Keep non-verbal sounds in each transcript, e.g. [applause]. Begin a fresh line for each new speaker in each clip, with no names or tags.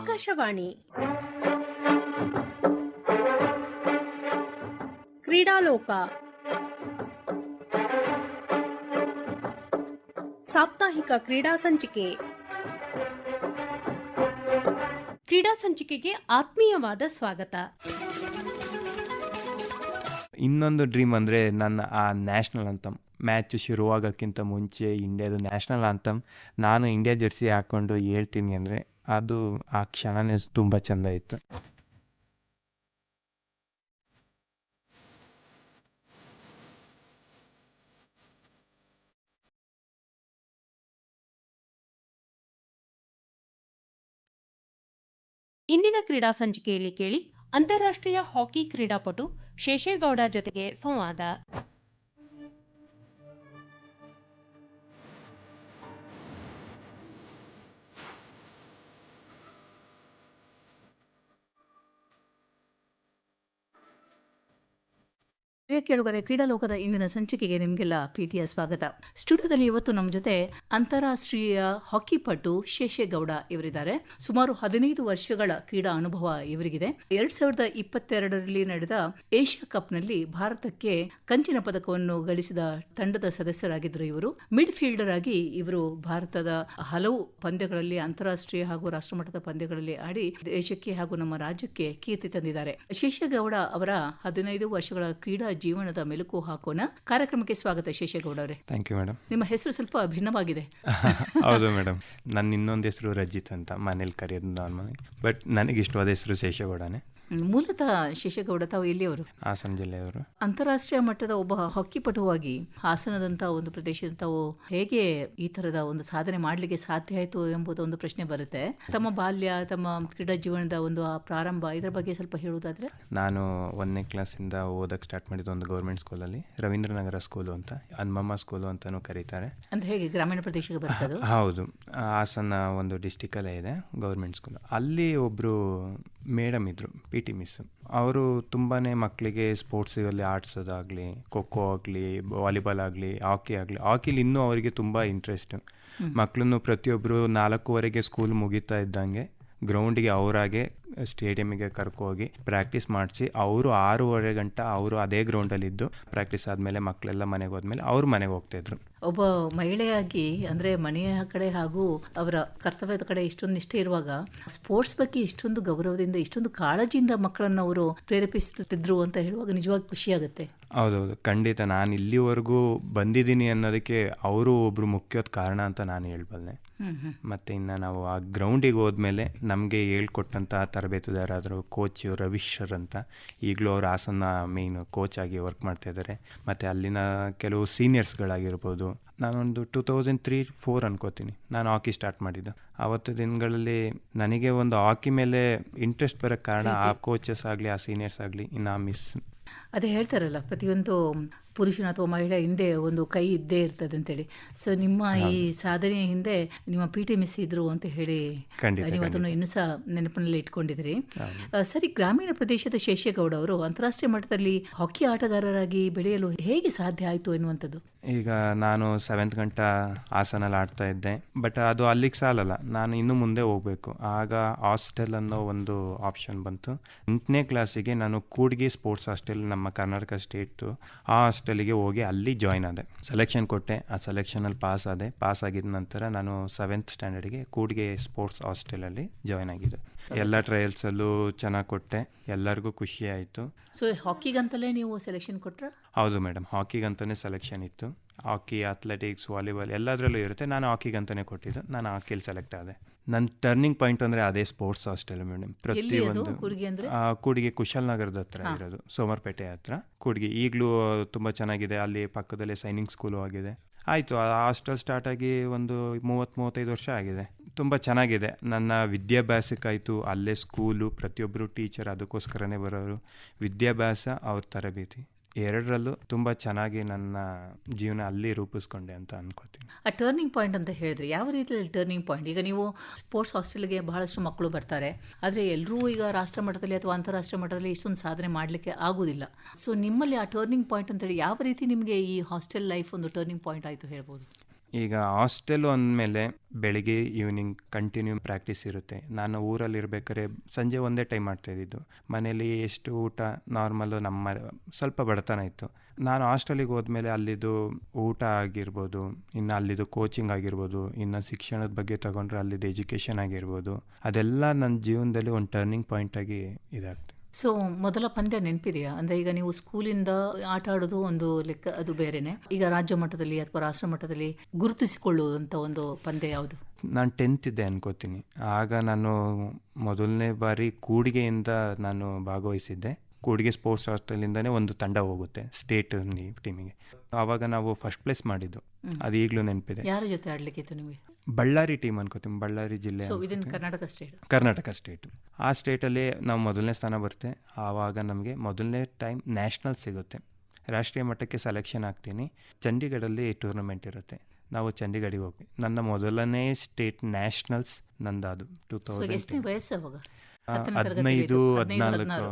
ಆಕಾಶವಾಣಿ. ಕ್ರೀಡಾಲೋಕ. ಸಾಪ್ತಾಹಿಕ ಕ್ರೀಡಾ ಸಂಚಿಕೆ. ಕ್ರೀಡಾ ಸಂಚಿಕೆಗೆ ಆತ್ಮೀಯವಾದ ಸ್ವಾಗತ.
ಇನ್ನೊಂದು ಡ್ರೀಮ್ ಅಂದ್ರೆ ನನ್ನ ಆ ನ್ಯಾಷನಲ್ ಅಂತಮ್ ಮ್ಯಾಚ್ ಶುರುವಾಗೋಕ್ಕಿಂತ ಮುಂಚೆ ಇಂಡಿಯಾದ ನ್ಯಾಷನಲ್ ಅಂತಮ್ ನಾನು ಇಂಡಿಯಾ ಜೆರ್ಸಿ ಹಾಕ್ಕೊಂಡು ಹೇಳ್ತೀನಿ ಅಂದರೆ ಅದು ಆ ಕ್ಷಣನೇ ತುಂಬ ಚೆಂದ ಇತ್ತು.
ಇಂದಿನ ಕ್ರೀಡಾ ಸಂಚಿಕೆಯಲ್ಲಿ ಕೇಳಿ ಅಂತಾರಾಷ್ಟ್ರೀಯ ಹಾಕಿ ಕ್ರೀಡಾಪಟು ಶೇಷೇಗೌಡ ಜೊತೆಗೆ ಸಂವಾದ.
ಪ್ರಿಯ ಕೇಳುಗರೆ, ಕ್ರೀಡಾಲೋಕದ ಇಂದಿನ ಸಂಚಿಕೆಗೆ ನಿಮಗೆಲ್ಲ ಪ್ರೀತಿಯ ಸ್ವಾಗತ. ಸ್ಟುಡಿಯೋದಲ್ಲಿ ಇವತ್ತು ನಮ್ಮ ಜೊತೆ ಅಂತಾರಾಷ್ಟ್ರೀಯ ಹಾಕಿ ಪಟು ಶೇಷೇಗೌಡ ಇವರಿದ್ದಾರೆ. ಸುಮಾರು ಹದಿನೈದು ವರ್ಷಗಳ ಕ್ರೀಡಾ ಅನುಭವ ಇವರಿಗಿದೆ. ಎರಡ್ ಸಾವಿರದ ಇಪ್ಪತ್ತೆರಡರಲ್ಲಿ ನಡೆದ ಏಷ್ಯಾ ಕಪ್ನಲ್ಲಿ ಭಾರತಕ್ಕೆ ಕಂಚಿನ ಪದಕವನ್ನು ಗಳಿಸಿದ ತಂಡದ ಸದಸ್ಯರಾಗಿದ್ದರು ಇವರು. ಮಿಡ್ ಫೀಲ್ಡರ್ ಆಗಿ ಇವರು ಭಾರತದ ಹಲವು ಪಂದ್ಯಗಳಲ್ಲಿ, ಅಂತಾರಾಷ್ಟ್ರೀಯ ಹಾಗೂ ರಾಷ್ಟ್ರಮಟ್ಟದ ಪಂದ್ಯಗಳಲ್ಲಿ ಆಡಿ ದೇಶಕ್ಕೆ ಹಾಗೂ ನಮ್ಮ ರಾಜ್ಯಕ್ಕೆ ಕೀರ್ತಿ ತಂದಿದ್ದಾರೆ. ಶೇಷೇಗೌಡ ಅವರ ಹದಿನೈದು ವರ್ಷಗಳ ಕ್ರೀಡಾ ಜೀವನದ ಮೆಲುಕು ಹಾಕೋಣ. ಕಾರ್ಯಕ್ರಮಕ್ಕೆ ಸ್ವಾಗತ ಶೇಷೇಗೌಡ ಅವರೇ.
ಥ್ಯಾಂಕ್ ಯು ಮೇಡಮ್
ನಿಮ್ಮ ಹೆಸರು ಸ್ವಲ್ಪ ಭಿನ್ನವಾಗಿದೆ. [laughs]
ಹೌದು ಮೇಡಮ್ ನನ್ನ ಇನ್ನೊಂದು ಹೆಸರು ರಜಿತ್ ಅಂತ ಮನೇಲಿ ಕರೆಯೋದು ನಾರ್ಮಲಿ ಬಟ್ ನನಗಿಷ್ಟವಾದ ಹೆಸರು ಶೇಷಗೌಡನೇ.
ಮೂಲತಃ ಶೇಷಗೌಡ ತಾವು ಎಲ್ಲಿಯವರು?
ಹಾಸನ ಜಿಲ್ಲೆಯವರು.
ಅಂತಾರಾಷ್ಟ್ರೀಯ ಮಟ್ಟದ ಒಬ್ಬ ಹಾಕಿ ಪಟುವಾಗಿ ಹಾಸನದಂತ ಒಂದು ಪ್ರದೇಶದ ತಾವು ಹೇಗೆ ಈ ತರದ ಒಂದು ಸಾಧನೆ ಮಾಡಲಿಕ್ಕೆ ಸಾಧ್ಯ ಆಯಿತು ಎಂಬುದು ಒಂದು ಪ್ರಶ್ನೆ ಬರುತ್ತೆ. ತಮ್ಮ ಬಾಲ್ಯ ತಮ್ಮ ಕ್ರೀಡಾ ಜೀವನದ ಒಂದು ಆ ಪ್ರಾರಂಭ ಇದರ ಬಗ್ಗೆ ಸ್ವಲ್ಪ ಹೇಳುವುದಾದ್ರೆ?
ನಾನು ಒಂದನೇ ಕ್ಲಾಸಿಂದ ಓದಕ್ಕೆ ಸ್ಟಾರ್ಟ್ ಮಾಡಿದ್ದು ಒಂದು ಗೌರ್ಮೆಂಟ್ ಸ್ಕೂಲಲ್ಲಿ ರವೀಂದ್ರನಗರ ಸ್ಕೂಲು ಅಂತ ಹನುಮಮ್ಮ ಸ್ಕೂಲು ಅಂತಲೂ ಕರೀತಾರೆ.
ಅಂತ ಹೇಗೆ ಗ್ರಾಮೀಣ ಪ್ರದೇಶಕ್ಕೆ ಬರ್ತದೆ?
ಹೌದು. ಹಾಸನ ಒಂದು ಡಿಸ್ಟಿಕಲ್ಲೇ ಇದೆ ಗೌರ್ಮೆಂಟ್ ಸ್ಕೂಲ್. ಅಲ್ಲಿ ಒಬ್ಬರು ಮೇಡಮ್ ಇದ್ದರು ಪಿ ಟಿ ಮಿಸ್. ಅವರು ತುಂಬಾ ಮಕ್ಕಳಿಗೆ ಸ್ಪೋರ್ಟ್ಸ್ ಅಲ್ಲಿ ಖೋ ಖೋ ಆಗಲಿ ವಾಲಿಬಾಲ್ ಆಗಲಿ ಹಾಕಿ ಆಗಲಿ ಹಾಕಿಲಿ ಇನ್ನೂ ಅವರಿಗೆ ತುಂಬ ಇಂಟ್ರೆಸ್ಟ್. ಮಕ್ಕಳನ್ನು ಪ್ರತಿಯೊಬ್ಬರು ನಾಲ್ಕೂವರೆಗೆ ಸ್ಕೂಲ್ ಮುಗಿತಾ ಇದ್ದಂಗೆ ಗ್ರೌಂಡಿಗೆ ಅವರಾಗೆ ಸ್ಟೇಡಿಯಮಿಗೆ ಕರ್ಕೋಗಿ ಪ್ರಾಕ್ಟೀಸ್ ಮಾಡಿಸಿ ಅವರು ಆರೂವರೆ ಗಂಟೆ ಅವರು ಅದೇ ಗ್ರೌಂಡಲ್ಲಿದ್ದು ಪ್ರಾಕ್ಟೀಸ್ ಆದಮೇಲೆ ಮಕ್ಕಳೆಲ್ಲ ಮನೆಗೆ ಹೋದ್ಮೇಲೆ ಅವ್ರು ಮನೆಗೆ ಹೋಗ್ತಾಯಿದ್ರು
ಒಬ್ಬ ಮಹಿಳೆಯಾಗಿ ಅಂದ್ರೆ ಮನೆಯ ಕಡೆ ಹಾಗೂ ಅವರ ಕರ್ತವ್ಯದ ಕಡೆ ಇಷ್ಟೊಂದು ನಿಷ್ಠೆ ಇರುವಾಗ ಸ್ಪೋರ್ಟ್ಸ್ ಬಗ್ಗೆ ಇಷ್ಟೊಂದು ಗೌರವದಿಂದ ಇಷ್ಟೊಂದು ಕಾಳಜಿಯಿಂದ ಮಕ್ಕಳನ್ನು ಅವರು ಪ್ರೇರೇಪಿಸುತ್ತಿದ್ರು ಅಂತ ಹೇಳುವಾಗ ನಿಜವಾಗಿ ಖುಷಿಯಾಗುತ್ತೆ
ಹೌದೌದು. ಖಂಡಿತ. ನಾನು ಇಲ್ಲಿವರೆಗೂ ಬಂದಿದ್ದೀನಿ ಅನ್ನೋದಕ್ಕೆ ಅವರು ಒಬ್ರು ಮುಖ್ಯದ ಕಾರಣ ಅಂತ ನಾನು ಹೇಳ್ಬಲ್ಲೆ ಮತ್ತು ಇನ್ನು ನಾವು ಆ ಗ್ರೌಂಡಿಗೆ ಹೋದ್ಮೇಲೆ ನಮಗೆ ಹೇಳ್ಕೊಟ್ಟಂತಹ ತರಬೇತುದಾರಾದರು ಕೋಚ್ ರವೀಶರ್ ಅಂತ ಈಗಲೂ ಅವರು ಹಾಸನ ಮೇನ್ ಕೋಚ್ ಆಗಿ ವರ್ಕ್ ಮಾಡ್ತಾ ಇದ್ದಾರೆ ಮತ್ತು ಅಲ್ಲಿನ ಕೆಲವು ಸೀನಿಯರ್ಸ್ಗಳಾಗಿರ್ಬೋದು ನಾನೊಂದು ಟೂ ತೌಸಂಡ್ ತ್ರೀ ಫೋರ್ ಅನ್ಕೋತೀನಿ. ನಾನು ಹಾಕಿ ಸ್ಟಾರ್ಟ್ ಮಾಡಿದ್ದು. ಆವತ್ತು ದಿನಗಳಲ್ಲಿ ನನಗೆ ಒಂದು ಹಾಕಿ ಮೇಲೆ ಇಂಟ್ರೆಸ್ಟ್ ಬರೋಕ್ಕೆ ಕಾರಣ ಆ ಕೋಚಸ್ ಆಗಲಿ ಆ ಸೀನಿಯರ್ಸ್ ಆಗಲಿ ಇನ್ನು ಆ ಮಿಸ್
ಅದೇ ಹೇಳ್ತಾರಲ್ಲ ಪ್ರತಿಯೊಂದು ಪುರುಷನ ಅಥವಾ ಮಹಿಳೆ ಹಿಂದೆ ಒಂದು ಕೈ ಇದ್ದೇ ಇರ್ತದೆ ಅಂತೇಳಿ. ಸೊ ನಿಮ್ಮ ಈ ಸಾಧನೆಯ ಹಿಂದೆ ನಿಮ್ಮ ಪಿ ಟಿ ಮಿಸ್ ಇದ್ರು ಅಂತ ಹೇಳಿ ನೀವು ಅದನ್ನು ಇನ್ನೂ ಸಹ ನೆನಪಿನಲ್ಲಿ ಇಟ್ಕೊಂಡಿದ್ರಿ ಸರಿ ಗ್ರಾಮೀಣ ಪ್ರದೇಶದ ಶೇಷೇಗೌಡ ಅವರು ಅಂತಾರಾಷ್ಟ್ರೀಯ ಮಟ್ಟದಲ್ಲಿ ಹಾಕಿ ಆಟಗಾರರಾಗಿ ಬೆಳೆಯಲು ಹೇಗೆ ಸಾಧ್ಯ ಆಯಿತು ಎನ್ನುವಂಥದ್ದು?
ಈಗ ನಾನು ಸೆವೆಂತ್ ಗಂಟ ಹಾಸನಲ್ಲಿ ಆಡ್ತಾ ಇದ್ದೆ. ಬಟ್ ಅದು ಅಲ್ಲಿಗೆ ಸಾಲಲ್ಲ. ನಾನು ಇನ್ನು ಮುಂದೆ ಹೋಗಬೇಕು. ಆಗ ಹಾಸ್ಟೆಲ್ ಅನ್ನೋ ಒಂದು ಆಪ್ಷನ್ ಬಂತು. ಎಂಟನೇ ಕ್ಲಾಸಿಗೆ ನಾನು ಕೂಡ್ಗಿ ಸ್ಪೋರ್ಟ್ಸ್ ಹಾಸ್ಟೆಲ್ ನಮ್ಮ ಕರ್ನಾಟಕ ಸ್ಟೇಟ್ ಆ ಹಾಸ್ಟೆಲಿಗೆ ಹೋಗಿ ಅಲ್ಲಿ ಜಾಯ್ನ್ ಆದೆ. ಸೆಲೆಕ್ಷನ್ ಕೊಟ್ಟೆ ಆ ಸೆಲೆಕ್ಷನಲ್ಲಿ ಪಾಸ್ ಆದೆ. ಪಾಸ್ ಆಗಿದ ನಂತರ ನಾನು ಸೆವೆಂತ್ ಸ್ಟ್ಯಾಂಡರ್ಡ್ಗೆ ಕೂಡ್ಗೆ ಸ್ಪೋರ್ಟ್ಸ್ ಹಾಸ್ಟೆಲಲ್ಲಿ ಜಾಯ್ನ್ ಆಗಿದ್ದೆ. ಎಲ್ಲ ಟ್ರಯಲ್ಸಲ್ಲೂ ಚೆನ್ನಾಗಿ ಕೊಟ್ಟೆ. ಎಲ್ಲರಿಗೂ ಖುಷಿ ಆಯಿತು.
ಸೊ ಹಾಕಿಗಂತಲೇ ನೀವು ಸೆಲೆಕ್ಷನ್ ಕೊಟ್ಟರೆ
ಹೌದು ಮೇಡಮ್ ಹಾಕಿಗಂತಲೇ ಸೆಲೆಕ್ಷನ್ ಇತ್ತು. ಹಾಕಿ ಅಥ್ಲೆಟಿಕ್ಸ್ ವಾಲಿಬಾಲ್ ಎಲ್ಲದರಲ್ಲೂ ಇರುತ್ತೆ. ನಾನು ಹಾಕಿಗಂತಲೇ ಕೊಟ್ಟಿದ್ದು. ನಾನು ಹಾಕಿಲಿ ಸೆಲೆಕ್ಟ್ ಆದೆ. ನನ್ನ ಟರ್ನಿಂಗ್ ಪಾಯಿಂಟ್ ಅಂದರೆ ಅದೇ ಸ್ಪೋರ್ಟ್ಸ್ ಹಾಸ್ಟೆಲ್ ಮೇಡಮ್ ಪ್ರತಿಯೊಂದು
ಕೂಡಿಗೆ ಅಂದ್ರೆ?
ಆ, ಕೂಡ್ಗಿ ಕುಶಾಲನಗರದ ಹತ್ರ ಇರೋದು ಸೋಮರ್ಪೇಟೆ ಹತ್ರ. ಕೂಡಿಗೆ ಈಗಲೂ ತುಂಬ ಚೆನ್ನಾಗಿದೆ ಅಲ್ಲಿ ಪಕ್ಕದಲ್ಲೇ ಸೈನಿಂಗ್ ಸ್ಕೂಲು ಆಗಿದೆ. ಆಯಿತು ಆ ಹಾಸ್ಟೆಲ್ ಸ್ಟಾರ್ಟ್ ಆಗಿ ಒಂದು ಮೂವತ್ತು ಮೂವತ್ತೈದು ವರ್ಷ ಆಗಿದೆ. ತುಂಬ ಚೆನ್ನಾಗಿದೆ. ನನ್ನ ವಿದ್ಯಾಭ್ಯಾಸಕ್ಕಾಯಿತು ಅಲ್ಲೇ ಸ್ಕೂಲು ಪ್ರತಿಯೊಬ್ಬರು ಟೀಚರ್ ಅದಕ್ಕೋಸ್ಕರನೇ ಬರೋರು. ವಿದ್ಯಾಭ್ಯಾಸ ಅವ್ರ ತರಬೇತಿ. ಎರಡರಲ್ಲೂ ತುಂಬ ಚೆನ್ನಾಗಿ ನನ್ನ ಜೀವನ ಅಲ್ಲಿ ರೂಪಿಸ್ಕೊಂಡೆ ಅಂತ ಅನ್ಕೋತೀನಿ.
ಆ ಟರ್ನಿಂಗ್ ಪಾಯಿಂಟ್ ಅಂತ ಹೇಳಿದ್ರೆ, ಯಾವ ರೀತಿಯಲ್ಲಿ ಟರ್ನಿಂಗ್ ಪಾಯಿಂಟ್ ಈಗ ನೀವು ಸ್ಪೋರ್ಟ್ಸ್ ಹಾಸ್ಟೆಲ್ಗೆ ಬಹಳಷ್ಟು ಮಕ್ಕಳು ಬರ್ತಾರೆ, ಆದರೆ ಎಲ್ಲರೂ ಈಗ ರಾಷ್ಟ್ರ ಮಟ್ಟದಲ್ಲಿ ಅಥವಾ ಅಂತಾರಾಷ್ಟ್ರ ಮಟ್ಟದಲ್ಲಿ ಇಷ್ಟೊಂದು ಸಾಧನೆ ಮಾಡಲಿಕ್ಕೆ ಆಗೋದಿಲ್ಲ. ಸೊ ನಿಮ್ಮಲ್ಲಿ ಆ ಟರ್ನಿಂಗ್ ಪಾಯಿಂಟ್ ಅಂತೇಳಿ ಯಾವ ರೀತಿ ನಿಮಗೆ ಈ ಹಾಸ್ಟೆಲ್ ಲೈಫ್ ಒಂದು ಟರ್ನಿಂಗ್ ಪಾಯಿಂಟ್ ಆಯಿತು ಹೇಳ್ಬೋದು?
ಈಗ ಹಾಸ್ಟೆಲ್ ಅಂದಮೇಲೆ ಬೆಳಿಗ್ಗೆ ಈವ್ನಿಂಗ್ ಕಂಟಿನ್ಯೂ ಪ್ರಾಕ್ಟೀಸ್ ಇರುತ್ತೆ. ನಾನು ಊರಲ್ಲಿ ಇರ್ಬೇಕಾದ್ರೆ ಸಂಜೆ ಒಂದೇ ಟೈಮ್ ಮಾಡ್ತಾ ಇದ್ದಿದ್ದು. ಮನೇಲಿ ಎಷ್ಟು ಊಟ ನಾರ್ಮಲ್ಲು ನಮ್ಮ ಸ್ವಲ್ಪ ಬಡತನ ಇತ್ತು. ನಾನು ಹಾಸ್ಟೆಲಿಗೆ ಹೋದ್ಮೇಲೆ ಅಲ್ಲಿದ್ದು ಊಟ ಆಗಿರ್ಬೋದು, ಇನ್ನು ಅಲ್ಲಿದ್ದು ಕೋಚಿಂಗ್ ಆಗಿರ್ಬೋದು, ಇನ್ನು ಶಿಕ್ಷಣದ ಬಗ್ಗೆ ತಗೊಂಡ್ರೆ ಅಲ್ಲಿದ್ದು ಎಜುಕೇಷನ್ ಆಗಿರ್ಬೋದು. ಅದೆಲ್ಲ ನನ್ನ ಜೀವನದಲ್ಲಿ ಒಂದು ಟರ್ನಿಂಗ್ ಪಾಯಿಂಟಾಗಿ ಇದಾಗ್ತದೆ.
ಸೊ ಮೊದಲ ಪಂದ್ಯ ನೆನಪಿದೆಯಾ? ಅಂದ್ರೆ ಈಗ ನೀವು ಸ್ಕೂಲಿಂದ ಆಟ ಆಡೋದು ಒಂದು ಲೆಕ್ಕ ಅದು ಬೇರೆನೆ. ಈಗ ರಾಜ್ಯ ಮಟ್ಟದಲ್ಲಿ ಅಥವಾ ರಾಷ್ಟ್ರ ಮಟ್ಟದಲ್ಲಿ ಗುರುತಿಸಿಕೊಳ್ಳುವಂತ ಒಂದು ಪಂದ್ಯ ಯಾವುದು?
ನಾನು ಟೆಂತ್ ಇದ್ದೆ ಅನ್ಕೋತೀನಿ. ಆಗ ನಾನು ಮೊದಲನೇ ಬಾರಿ ಕೂಡಿಗೆಯಿಂದ ನಾನು ಭಾಗವಹಿಸಿದ್ದೆ. ಕೂಡಿಗೆ ಸ್ಪೋರ್ಟ್ಸ್ ಹಾಸ್ಟೆಲಿಂದನೇ ಒಂದು ತಂಡ ಹೋಗುತ್ತೆ ಸ್ಟೇಟ್ ಟೀಮಿಗೆ ಆವಾಗ ನಾವು ಫಸ್ಟ್ ಪ್ಲೇಸ್ ಮಾಡಿದ್ದು. ಅದು ಈಗಲೂ ನೆನಪಿದೆ.
ಯಾರ ಜೊತೆ ಆಡ್ಲಿಕ್ಕೆ ನಿಮಗೆ?
ಬಳ್ಳಾರಿ ಟೀಮ್ ಅನ್ಕೋತೀನಿ ಬಳ್ಳಾರಿ ಜಿಲ್ಲೆ
ಕರ್ನಾಟಕ ಸ್ಟೇಟ್
ಕರ್ನಾಟಕ ಸ್ಟೇಟು ಆ ಸ್ಟೇಟಲ್ಲಿ ನಾವು ಮೊದಲನೇ ಸ್ಥಾನ ಬರುತ್ತೆ. ಆವಾಗ ನಮಗೆ ಮೊದಲನೇ ಟೈಮ್ ನ್ಯಾಷನಲ್ ಸಿಗುತ್ತೆ. ರಾಷ್ಟ್ರೀಯ ಮಟ್ಟಕ್ಕೆ ಸೆಲೆಕ್ಷನ್ ಆಗ್ತೀನಿ. ಚಂಡೀಗಢಲ್ಲಿ ಟೂರ್ನಮೆಂಟ್ ಇರುತ್ತೆ. ನಾವು ಚಂಡೀಗಢಿಗೆ ಹೋಗಿ ನನ್ನ ಮೊದಲನೇ ಸ್ಟೇಟ್ ನ್ಯಾಷನಲ್ಸ್ ನಂದಾದು. ಟೂ ತೌಸಂಡ್ ಹದಿನೈದು ಹದಿನಾಲ್ಕು.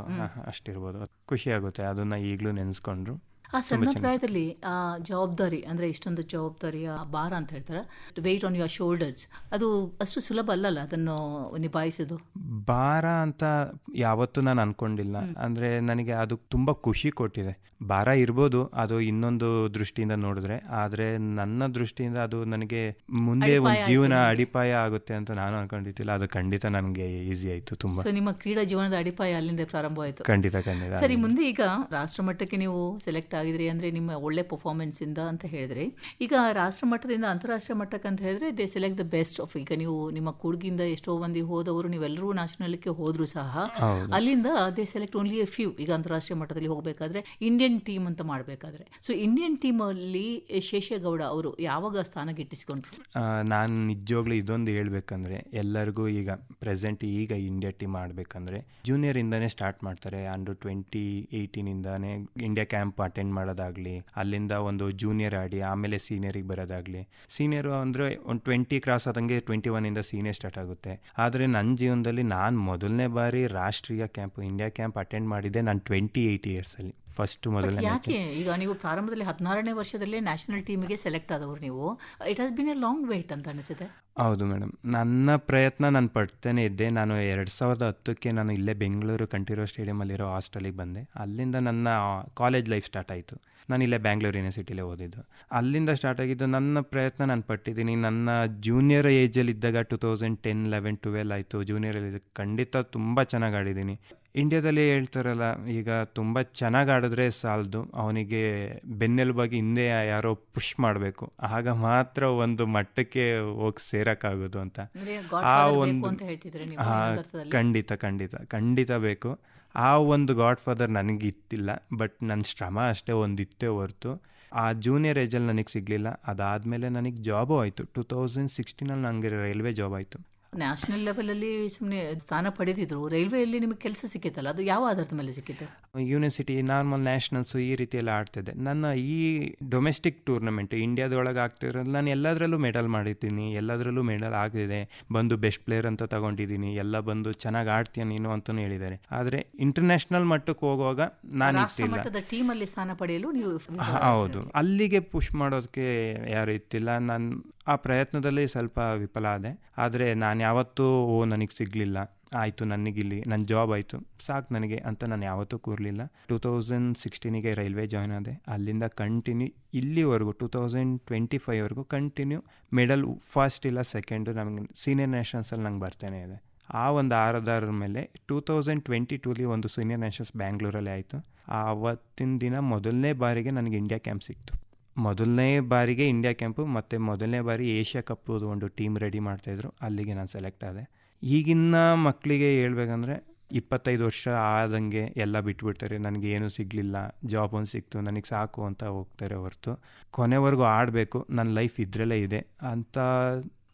ಅಷ್ಟಿರ್ಬೋದು ಖುಷಿ ಆಗುತ್ತೆ. ಅದನ್ನ ಈಗಲೂ ನೆನೆಸ್ಕೊಂಡ್ರು.
ಆ ಸಣ್ಣ ಪ್ರಾಯದಲ್ಲಿ ಆ ಜವಾಬ್ದಾರಿ ಅಂದ್ರೆ ಇಷ್ಟೊಂದು ಜವಾಬ್ದಾರಿಯ ಭಾರ ಅಂತ ಹೇಳ್ತಾರೆ ವೆಯ್ಟ್ ಆನ್ ಯುವರ್ ಶೋಲ್ಡರ್ಸ್ ಅದು ಅಷ್ಟು ಸುಲಭ ಅಲ್ಲಲ್ಲ ಅದನ್ನು ನಿಭಾಯಿಸೋದು?
ಭಾರ ಅಂತ ಯಾವತ್ತೂ ನಾನು ಅನ್ಕೊಂಡಿಲ್ಲ. ಅಂದ್ರೆ ನನಗೆ ಅದು ತುಂಬಾ ಖುಷಿ ಕೊಟ್ಟಿದೆ. ಭಾರ ಇರ್ಬೋದು ಅದು ಇನ್ನೊಂದು ದೃಷ್ಟಿಯಿಂದ ನೋಡಿದ್ರೆ. ಆದ್ರೆ ನನ್ನ ದೃಷ್ಟಿಯಿಂದ ಅದು ನನಗೆ ಮುಂದೆ ಒಂದು ಜೀವನ ಅಡಿಪಾಯ ಆಗುತ್ತೆ ಅಂತ ನಾನು ಅನ್ಕೊಂಡಿದ್ದಿಲ್ಲ ಅದು ಖಂಡಿತ ನನಗೆ ಈಸಿ ಆಯ್ತು ತುಂಬಾ.
ನಿಮ್ಮ ಕ್ರೀಡಾ ಜೀವನದ ಅಡಿಪಾಯ ಅಲ್ಲಿಂದ ಪ್ರಾರಂಭವಾಯಿತು
ಖಂಡಿತ ಖಂಡಿತ.
ಸರಿ ಮುಂದೆ ಈಗ ರಾಷ್ಟ್ರ ಮಟ್ಟಕ್ಕೆ ನೀವು ಸೆಲೆಕ್ಟ್ ಆಗಿದ್ರಿ ಅಂದ್ರೆ ನಿಮ್ಮ ಒಳ್ಳೆ ಪರ್ಫಾರ್ಮೆನ್ಸ್ ಇಂದ ಅಂತ ಹೇಳಿದ್ರಿ. ಈಗ ರಾಷ್ಟ್ರ ಮಟ್ಟದಿಂದ ಅಂತಾರಾಷ್ಟ್ರೀಯ ಮಟ್ಟಕ್ಕೆ ಅಂತ ಹೇಳಿದ್ರೆ they select the best of ಈಗ ನೀವು ನಿಮ್ಮ ಕೂಡ್ಗಿಂದ ಎಷ್ಟೋ ಮಂದಿ ಹೋದವರು ನೀವೆಲ್ಲರೂ ನ್ಯಾಷನಲ್ಗೆ ಹೋದ್ರು ಸಹ ಅಲ್ಲಿಂದ they select only a few ಈಗ ಅಂತಾರಾಷ್ಟ್ರೀಯ ಮಟ್ಟದಲ್ಲಿ ಹೋಗಬೇಕಾದ್ರೆ ಇಂಡಿಯನ್ ಟೀಮ್ ಅಂತ ಮಾಡಬೇಕಾದ್ರೆ. ಸೊ ಇಂಡಿಯನ್ ಟೀಮ್ ಅಲ್ಲಿ ಶೇಷೇಗೌಡ ಅವರು ಯಾವಾಗ ಸ್ಥಾನ ಗಿಟ್ಟಿಸಿಕೊಂಡ್ರು?
ನಾನು ನಿಜವಾಗ್ಲೂ ಇದೊಂದು ಹೇಳ್ಬೇಕಂದ್ರೆ, ಎಲ್ಲರಿಗೂ ಈಗ ಪ್ರೆಸೆಂಟ್ ಈಗ ಇಂಡಿಯಾ ಟೀಮ್ ಆಡಬೇಕಂದ್ರೆ ಜೂನಿಯರ್ ಇಂದಾನೇ ಸ್ಟಾರ್ಟ್ ಮಾಡ್ತಾರೆ. ಅಂಡರ್ ಟ್ವೆಂಟಿ ಏಯ್ಟೀನ್ ಇಂದಾನೇ ಇಂಡಿಯಾ ಕ್ಯಾಂಪ್ ಅಟೆಂಡ್ ಮಾಡೋದಾಗ್ಲಿ, ಅಲ್ಲಿಂದ ಒಂದು ಜೂನಿಯರ್ ಆಡಿ, ಆಮೇಲೆ ಸೀನಿಯರಿಗೆ ಬರೋದಾಗ್ಲಿ. ಸೀನಿಯರ್ ಅಂದ್ರೆ ಒಂದು ಟ್ವೆಂಟಿ ಕ್ರಾಸ್ ಆದಂಗೆ ಟ್ವೆಂಟಿ ಇಂದ ಸೀನಿಯರ್ ಸ್ಟಾರ್ಟ್ ಆಗುತ್ತೆ. ಆದರೆ ನನ್ನ ಜೀವನದಲ್ಲಿ ನಾನು ಮೊದಲನೇ ಬಾರಿ ರಾಷ್ಟ್ರೀಯ ಕ್ಯಾಂಪ್ ಇಂಡಿಯಾ ಕ್ಯಾಂಪ್ ಅಟೆಂಡ್ ಮಾಡಿದ್ದೆ ನಾನು ಟ್ವೆಂಟಿ ಏಯ್ಟ್ ಇಯರ್ಸಲ್ಲಿ ಫಸ್ಟ್ ಮೊದಲನೇ
ಯಾಕೆ? ಈಗ ನೀವು ಪ್ರಾರಂಭದಲ್ಲಿ ಹದಿನಾರನೇ ವರ್ಷದಲ್ಲೇ ನ್ಯಾಷನಲ್ ಟೀಮಿಗೆ ಸೆಲೆಕ್ಟ್ ಆದವರು ನೀವು. It has been A long wait ಅಂತ ಅನಿಸುತ್ತೆ.
ಹೌದು ಮೇಡಮ್ ನನ್ನ ಪ್ರಯತ್ನ ನಾನು ಪಡ್ತಾನೆ ಇದ್ದೆ. ನಾನು ಎರಡು ಸಾವಿರದ ಹತ್ತಕ್ಕೆ ನಾನು ಇಲ್ಲೇ ಬೆಂಗಳೂರು ಕಂಠೀರೋ ಸ್ಟೇಡಿಯಮಲ್ಲಿರೋ ಹಾಸ್ಟೆಲಿಗೆ ಬಂದೆ. ಅಲ್ಲಿಂದ ನನ್ನ ಕಾಲೇಜ್ ಲೈಫ್ ಸ್ಟಾರ್ಟ್ ಆಯಿತು. ನಾನು ಇಲ್ಲೇ ಬ್ಯಾಂಗ್ಳೂರು ಯೂನಿವರ್ಸಿಟಿಲೇ ಓದಿದ್ದು. ಅಲ್ಲಿಂದ ಸ್ಟಾರ್ಟ್ ಆಗಿದ್ದು ನನ್ನ ಪ್ರಯತ್ನ ನಾನು ಪಟ್ಟಿದ್ದೀನಿ. ನನ್ನ ಜೂನಿಯರ್ ಏಜಲ್ಲಿ ಇದ್ದಾಗ two thousand ten eleven twelve ಆಯಿತು. ಜೂನಿಯರಲ್ಲಿ ಖಂಡಿತ ತುಂಬ ಚೆನ್ನಾಗಿ ಆಡಿದ್ದೀನಿ. ಇಂಡಿಯಾದಲ್ಲಿ ಹೇಳ್ತಾರಲ್ಲ ಈಗ ತುಂಬ ಚೆನ್ನಾಗಿ ಆಡಿದ್ರೆ ಸಾಲದು ಅವನಿಗೆ ಬೆನ್ನೆಲುಬಾಗಿ ಹಿಂದೆ ಯಾರೋ ಪುಷ್ ಮಾಡಬೇಕು. ಆಗ ಮಾತ್ರ ಒಂದು ಮಟ್ಟಕ್ಕೆ ಹೋಗಿ ಸೇರೋಕ್ಕಾಗೋದು ಅಂತ. ಆ ಒಂದು ಖಂಡಿತ ಖಂಡಿತ ಖಂಡಿತ ಬೇಕು. ಆ ಒಂದು ಗಾಡ್ ಫಾದರ್ ನನಗೆ ಇತ್ತಿಲ್ಲ ಬಟ್ ನನ್ನ ಶ್ರಮ ಅಷ್ಟೇ ಒಂದಿತ್ತೇ ಹೊರ್ತು. ಆ ಜೂನಿಯರ್ ಏಜಲ್ಲಿ ನನಗೆ ಸಿಗಲಿಲ್ಲ. ಅದಾದಮೇಲೆ ನನಗೆ ಜಾಬು ಆಯಿತು. ಟೂ ತೌಸಂಡ್ ಸಿಕ್ಸ್ಟೀನಲ್ಲಿ ನನಗೆ ರೈಲ್ವೆ ಜಾಬ್ ಆಯಿತು.
ನ್ಯಾಷನಲ್ ಲೆವೆಲಲ್ಲಿ ಸುಮ್ಮನೆ ಸ್ಥಾನ ಪಡೆದಿದ್ರು. ರೈಲ್ವೆಯಲ್ಲಿ ನಿಮಗೆ ಕೆಲಸ ಸಿಕ್ಕಿತ್ತಲ್ಲ ಅದು ಯಾವ ಆಧಾರದ ಮೇಲೆ ಸಿಕ್ಕಿತ್ತು?
ಯೂನಿವರ್ಸಿಟಿ ನಾರ್ಮಲ್ ನ್ಯಾಷನಲ್ಸು ಈ ರೀತಿಯೆಲ್ಲ ಆಡ್ತಿದ್ದೆ. ನನ್ನ ಈ ಡೊಮೆಸ್ಟಿಕ್ ಟೂರ್ನಮೆಂಟ್ ಇಂಡಿಯಾದೊಳಗೆ ಆಗ್ತಿರೋದು ನಾನು ಎಲ್ಲದರಲ್ಲೂ ಮೆಡಲ್ ಮಾಡಿದ್ದೀನಿ ಎಲ್ಲದರಲ್ಲೂ ಮೆಡಲ್ ಆಗಿದೆ ಬಂದು ಬೆಸ್ಟ್ ಪ್ಲೇಯರ್ ಅಂತ ತಗೊಂಡಿದ್ದೀನಿ ಎಲ್ಲ ಬಂದು ಚೆನ್ನಾಗಿ ಆಡ್ತೀಯ ನೀನು ಅಂತಲೂ ಹೇಳಿದ್ದಾರೆ. ಆದರೆ ಇಂಟರ್ನ್ಯಾಷನಲ್ ಮಟ್ಟಕ್ಕೆ ಹೋಗುವಾಗ ನಾನು
ಟೀಮಲ್ಲಿ ಸ್ಥಾನ ಪಡೆಯಲು ನೀವು
ಹೌದು. ಅಲ್ಲಿಗೆ ಪುಷ್ ಮಾಡೋದಕ್ಕೆ ಯಾರು ಇತ್ತಿಲ್ಲ ನಾನು ಆ ಪ್ರಯತ್ನದಲ್ಲಿ ಸ್ವಲ್ಪ ವಿಫಲ ಆದೆ. ಆದರೆ ನಾನು ಯಾವತ್ತೂ, ಓ, ನನಗೆ ಸಿಗಲಿಲ್ಲ. ಆಯಿತು ನನಗಿಲ್ಲಿ ನನ್ನ ಜಾಬ್ ಆಯಿತು. ಸಾಕು ನನಗೆ ಅಂತ ನಾನು ಯಾವತ್ತೂ ಕೂರಲಿಲ್ಲ. ಟೂ ತೌಸಂಡ್ ಸಿಕ್ಸ್ಟೀನಿಗೆ ರೈಲ್ವೆ ಜಾಯ್ನ್ ಆದೆ. ಅಲ್ಲಿಂದ ಕಂಟಿನ್ಯೂ, ಇಲ್ಲಿವರೆಗೂ, ಟೂ ತೌಸಂಡ್ ಟ್ವೆಂಟಿ ಫೈವ್ವರೆಗೂ ಕಂಟಿನ್ಯೂ, ಮೆಡಲ್, ಫಸ್ಟ್ ಇಲ್ಲ ಸೆಕೆಂಡು ನಮಗೆ, ಸೀನಿಯರ್ ನ್ಯಾಷನಲ್ಸಲ್ಲಿ ನಂಗೆ ಬರ್ತಾನೆ ಇದೆ. ಆ ಒಂದು ಆರದಾರ ಮೇಲೆ, ಟೂ ತೌಸಂಡ್ ಟ್ವೆಂಟಿ ಟೂಲಿ ಒಂದು ಸೀನಿಯರ್ ನ್ಯಾಷನಲ್ಸ್ ಬ್ಯಾಂಗ್ಳೂರಲ್ಲಿ ಆಯಿತು. ಆವತ್ತಿನ ದಿನ ಮೊದಲನೇ ಬಾರಿಗೆ ನನಗೆ ಇಂಡಿಯಾ ಕ್ಯಾಂಪ್ ಸಿಕ್ತು. ಮೊದಲನೇ ಬಾರಿಗೆ ಇಂಡಿಯಾ ಕ್ಯಾಂಪು ಮತ್ತು ಮೊದಲನೇ ಬಾರಿ ಏಷ್ಯಾ ಕಪ್ ಒಂದು ಟೀಮ್ ರೆಡಿ ಮಾಡ್ತಾಯಿದ್ರು ಅಲ್ಲಿಗೆ ನಾನು ಸೆಲೆಕ್ಟ್ ಆದೆ. ಈಗಿನ ಮಕ್ಕಳಿಗೆ ಹೇಳ್ಬೇಕಂದ್ರೆ ಇಪ್ಪತ್ತೈದು ವರ್ಷ ಆದಂಗೆ ಎಲ್ಲ ಬಿಟ್ಬಿಡ್ತಾರೆ. ನನಗೆ ಏನೂ ಸಿಗಲಿಲ್ಲ ಜಾಬ್ ಒಂದು ಸಿಕ್ತು, ನನಗೆ ಸಾಕು ಅಂತ ಹೋಗ್ತಾರೆ ಹೊರತು. ಕೊನೆವರೆಗೂ ಆಡಬೇಕು ನನ್ನ ಲೈಫ್ ಇದರಲ್ಲೇ ಇದೆ. ಅಂತ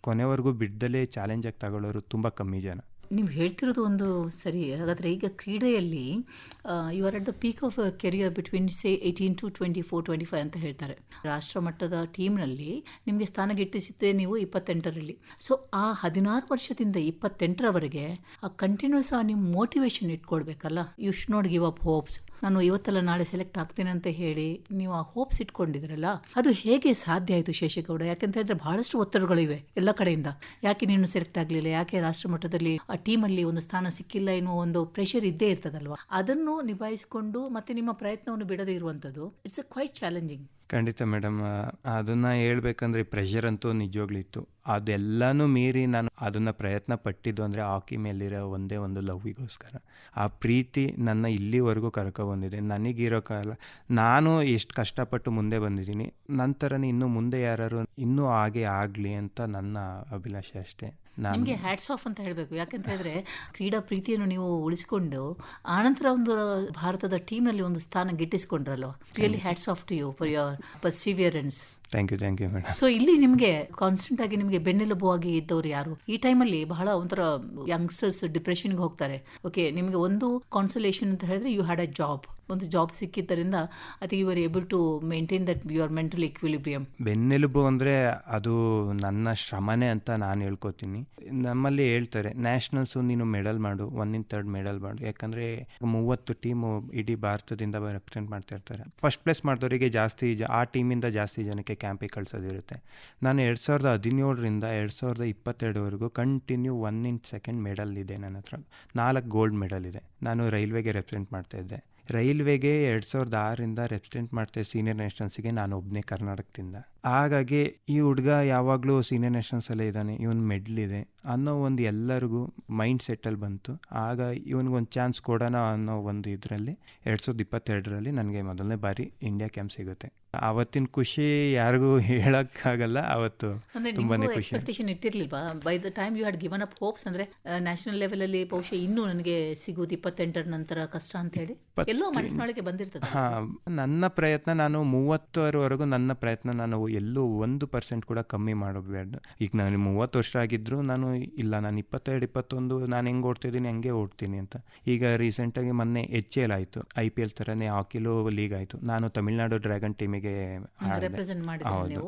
ಕೊನೆವರೆಗೂ ಬಿಡ್ದಲೇ ಚಾಲೆಂಜಾಗಿ ತಗೊಳ್ಳೋರು ತುಂಬ ಕಮ್ಮಿ ಜನ.
ನೀವು ಹೇಳ್ತಿರೋದು ಒಂದು ಸರಿ. ಹಾಗಾದರೆ ಈಗ ಕ್ರೀಡೆಯಲ್ಲಿ you are at the peak of career between say eighteen to twenty four twenty five ಅಂತ ಹೇಳ್ತಾರೆ. ರಾಷ್ಟ್ರ ಮಟ್ಟದ ಟೀಮ್ನಲ್ಲಿ ನಿಮಗೆ ಸ್ಥಾನ ಗಿಟ್ಟಿಸಿದ್ದೆ ನೀವು ಇಪ್ಪತ್ತೆಂಟರಲ್ಲಿ. ಸೊ ಆ ಹದಿನಾರು ವರ್ಷದಿಂದ ಇಪ್ಪತ್ತೆಂಟರವರೆಗೆ ಆ ಕಂಟಿನ್ಯೂಸ್ ಆ ನಿಮ್ಮ motivation ಇಟ್ಕೊಳ್ಬೇಕಲ್ಲ. You should not give up hopes ನಾನು ಇವತ್ತಲ್ಲ ನಾಳೆ ಸೆಲೆಕ್ಟ್ ಆಗ್ತೇನೆ ಅಂತ ಹೇಳಿ ನೀವು ಆ ಹೋಪ್ಸ್ ಇಟ್ಕೊಂಡಿದ್ರಲ್ಲ ಅದು ಹೇಗೆ ಸಾಧ್ಯ ಆಯಿತು ಶೇಷಗೌಡ? ಯಾಕಂತ ಹೇಳಿದ್ರೆ ಬಹಳಷ್ಟು ಒತ್ತಡಗಳಿವೆ ಎಲ್ಲ ಕಡೆಯಿಂದ. ಯಾಕೆ ನೀನು ಸೆಲೆಕ್ಟ್ ಆಗಲಿಲ್ಲ? ಯಾಕೆ ರಾಷ್ಟ್ರ ಮಟ್ಟದಲ್ಲಿ ಆ ಟೀಮಲ್ಲಿ ಒಂದು ಸ್ಥಾನ ಸಿಕ್ಕಿಲ್ಲ ಎನ್ನುವ ಒಂದು ಪ್ರೆಷರ್ ಇದ್ದೇ ಇರ್ತದಲ್ವಾ? ಅದನ್ನು ನಿಭಾಯಿಸಿಕೊಂಡು ಮತ್ತೆ ನಿಮ್ಮ ಪ್ರಯತ್ನವನ್ನು ಬಿಡದೇ ಇರುವಂಥದ್ದು ಇಟ್ಸ್ ಅ ಕ್ವೈಟ್ ಚಾಲೆಂಜಿಂಗ್
ಖಂಡಿತ ಮೇಡಮ್. ಅದನ್ನು ಹೇಳ್ಬೇಕಂದ್ರೆ ಪ್ರೆಷರ್ ಅಂತೂ ನಿಜವಾಗ್ಲೂ ಇತ್ತು ಅದೆಲ್ಲನೂ ಮೀರಿ ನಾನು ಅದನ್ನು ಪ್ರಯತ್ನ ಪಟ್ಟಿದ್ದು ಅಂದರೆ ಹಾಕಿ ಮೇಲಿರೋ ಒಂದೇ ಒಂದು ಲವ್ವಿಗೋಸ್ಕರ ಆ ಪ್ರೀತಿ ನನ್ನ ಇಲ್ಲಿವರೆಗೂ ಕರ್ಕೊಬಂದಿದೆ ನನಗಿರೋ ಕಾಲ, ನಾನು ಎಷ್ಟು ಕಷ್ಟಪಟ್ಟು ಮುಂದೆ ಬಂದಿದ್ದೀನಿ. ನಂತರನೇ ಇನ್ನೂ ಮುಂದೆ ಯಾರು ಇನ್ನೂ ಹಾಗೆ ಆಗಲಿ ಅಂತ ನನ್ನ ಅಭಿಲಾಷೆ ಅಷ್ಟೇ.
ನಿಮಗೆ ಹ್ಯಾಟ್ಸ್ ಆಫ್ ಅಂತ ಹೇಳಬೇಕು. ಯಾಕಂತ ಹೇಳಿದ್ರೆ ಕ್ರೀಡಾ ಪ್ರೀತಿಯನ್ನು ನೀವು ಉಳಿಸಿಕೊಂಡು ಆನಂತರ ಒಂದು ಭಾರತದ ಟೀಮ್ನಲ್ಲಿ ಒಂದು ಸ್ಥಾನ ಗಿಟ್ಟಿಸಿಕೊಂಡ್ರಲ್ವ? Really hats off to you for your perseverance
thank you thank you madam
so ಇಲ್ಲಿ ನಿಮಗೆ ಕಾನ್ಸ್ಟೆಂಟ್ ಆಗಿ ನಿಮಗೆ ಬೆನ್ನೆಲುಬುವಾಗಿ ಇದ್ದವ್ರು ಯಾರು? ಈ ಟೈಮಲ್ಲಿ ಬಹಳ ಒಂಥರ ಯಂಗ್ಸ್ಟರ್ಸ್ ಡಿಪ್ರೆಷನ್ಗೆ ಹೋಗ್ತಾರೆ. ಓಕೆ ನಿಮಗೆ ಒಂದು ಕಾನ್ಸಲೇಷನ್ ಅಂತ ಹೇಳಿದ್ರೆ ಯು ಹ್ಯಾಡ್ ಅ ಜಾಬ್ ಒಂದು job ಸಿಕ್ಕಿದ್ದರಿಂದ I you are able to maintain that your mental equilibrium
ಬೆನ್ನೆಲುಬು ಅಂದರೆ ಅದು ನನ್ನ ಶ್ರಮನೇ ಅಂತ ನಾನು ಹೇಳ್ಕೊತೀನಿ. ನಮ್ಮಲ್ಲಿ ಹೇಳ್ತಾರೆ ನ್ಯಾಷನಲ್ಸು ನೀನು ಮೆಡಲ್ ಮಾಡು ಒನ್ ಇನ್ ತರ್ಡ್ ಮೆಡಲ್ ಮಾಡು. ಯಾಕಂದರೆ ಮೂವತ್ತು ಟೀಮು ಇಡೀ ಭಾರತದಿಂದ ರೆಪ್ರೆಸೆಂಟ್ ಮಾಡ್ತಾ ಇರ್ತಾರೆ. ಫಸ್ಟ್ ಪ್ಲೇಸ್ ಮಾಡಿದವರಿಗೆ ಜಾಸ್ತಿ ಆ ಟೀಮಿಂದ ಜಾಸ್ತಿ ಜನಕ್ಕೆ ಕ್ಯಾಂಪಿಗೆ ಕಳಿಸೋದಿರುತ್ತೆ. ನಾನು ಎರಡು ಸಾವಿರದ ಹದಿನೇಳರಿಂದ ಎರಡು ಸಾವಿರದ ಇಪ್ಪತ್ತೆರಡುವರೆಗೂ continue one in second medal ಇದೆ ನನ್ನ ಹತ್ರ. ನಾಲ್ಕು ಗೋಲ್ಡ್ ಮೆಡಲ್ ಇದೆ. ನಾನು ರೈಲ್ವೆಗೆ ರೆಪ್ರೆಸೆಂಟ್ ಮಾಡ್ತಾ ಇದ್ದೆ. ರೈಲ್ವೆಗೆ ಎರಡು ಸಾವಿರದ ಆರರಿಂದ ರೆಪ್ರೆಸೆಂಟ್ ಮಾಡ್ತಾ ಸೀನಿಯರ್ ನ್ಯಾಷನಲ್ಸಿಗೆ ನಾನು ಒಬ್ಬನೇ ಕರ್ನಾಟಕದಿಂದ. ಹಾಗಾಗಿ ಈ ಹುಡುಗ ಯಾವಾಗಲೂ ಸೀನಿಯರ್ ನ್ಯಾಷನಲ್ಸಲ್ಲೇ ಇದ್ದಾನೆ ಇವನ್ ಮೆಡ್ಲ್ ಇದೆ ಅನ್ನೋ ಒಂದು ಎಲ್ಲರಿಗೂ ಮೈಂಡ್ ಸೆಟ್ಟಲ್ಲಿ ಬಂತು. ಆಗ ಇವನಿಗೊಂದು ಚಾನ್ಸ್ ಕೊಡೋಣ ಅನ್ನೋ ಒಂದು ಇದರಲ್ಲಿ ಎರಡು ಸಾವಿರದ ಇಪ್ಪತ್ತೆರಡರಲ್ಲಿ ನನಗೆ ಮೊದಲನೇ ಬಾರಿ ಇಂಡಿಯಾ ಕ್ಯಾಂಪ್ ಸಿಗುತ್ತೆ. ಆವತ್ತಿನ ಖುಷಿ ಯಾರಿಗೂ ಹೇಳೋಕ್ಕಾಗಲ್ಲ ಅವತ್ತು
ತುಂಬಾನೇ
ಖುಷಿ.
Expectation ಇಟ್ಟಿರಲಿಲ್ವಾ? By the time you had given up hopes ಅಂದ್ರೆ ನ್ಯಾಷನಲ್ ಲೆವೆಲಲ್ಲಿ ಬಹುಶಃ ಇನ್ನೂ ನನಗೆ ಸಿಗೋದು ಇಪ್ಪತ್ತೆಂಟರ ನಂತರ ಕಷ್ಟ ಅಂತ ಹೇಳಿ? ಎಲ್ಲೋ ಮನಸ್ಸಿನೊಳಗೆ ಬಂದಿರ್ತದೆ.
ಹಾಂ ನನ್ನ ಪ್ರಯತ್ನ ನಾನು ಮೂವತ್ತರವರೆಗೂ ನನ್ನ ಪ್ರಯತ್ನ ನಾನು ಎಲ್ಲೂ ಒಂದು ಪರ್ಸೆಂಟ್ ಕೂಡ ಕಮ್ಮಿ ಮಾಡಬೇಡ ಈಗ ನಾನು ಮೂವತ್ತು ವರ್ಷ ಆಗಿದ್ರು ನಾನು ಇಲ್ಲ ನಾನು ಇಪ್ಪತ್ತೆರಡು ಇಪ್ಪತ್ತೊಂದು ನಾನು ಹೆಂಗೆ ಓಡ್ತಿದ್ದೀನಿ ಹಂಗೆ ಓಡ್ತೀನಿ ಅಂತ. ಈಗ ರೀಸೆಂಟಾಗಿ ಮೊನ್ನೆ ಎಚ್ ಎಲ್ ಆಯಿತು. ಐ ಪಿ ಎಲ್ ಥರನೇ ಹಾಕಿಲೋ ಲೀಗ್ ಆಯಿತು. ನಾನು ತಮಿಳ್ನಾಡು ಡ್ರ್ಯಾಗನ್ ಟೀಮಿಗೆ ಹೌದು.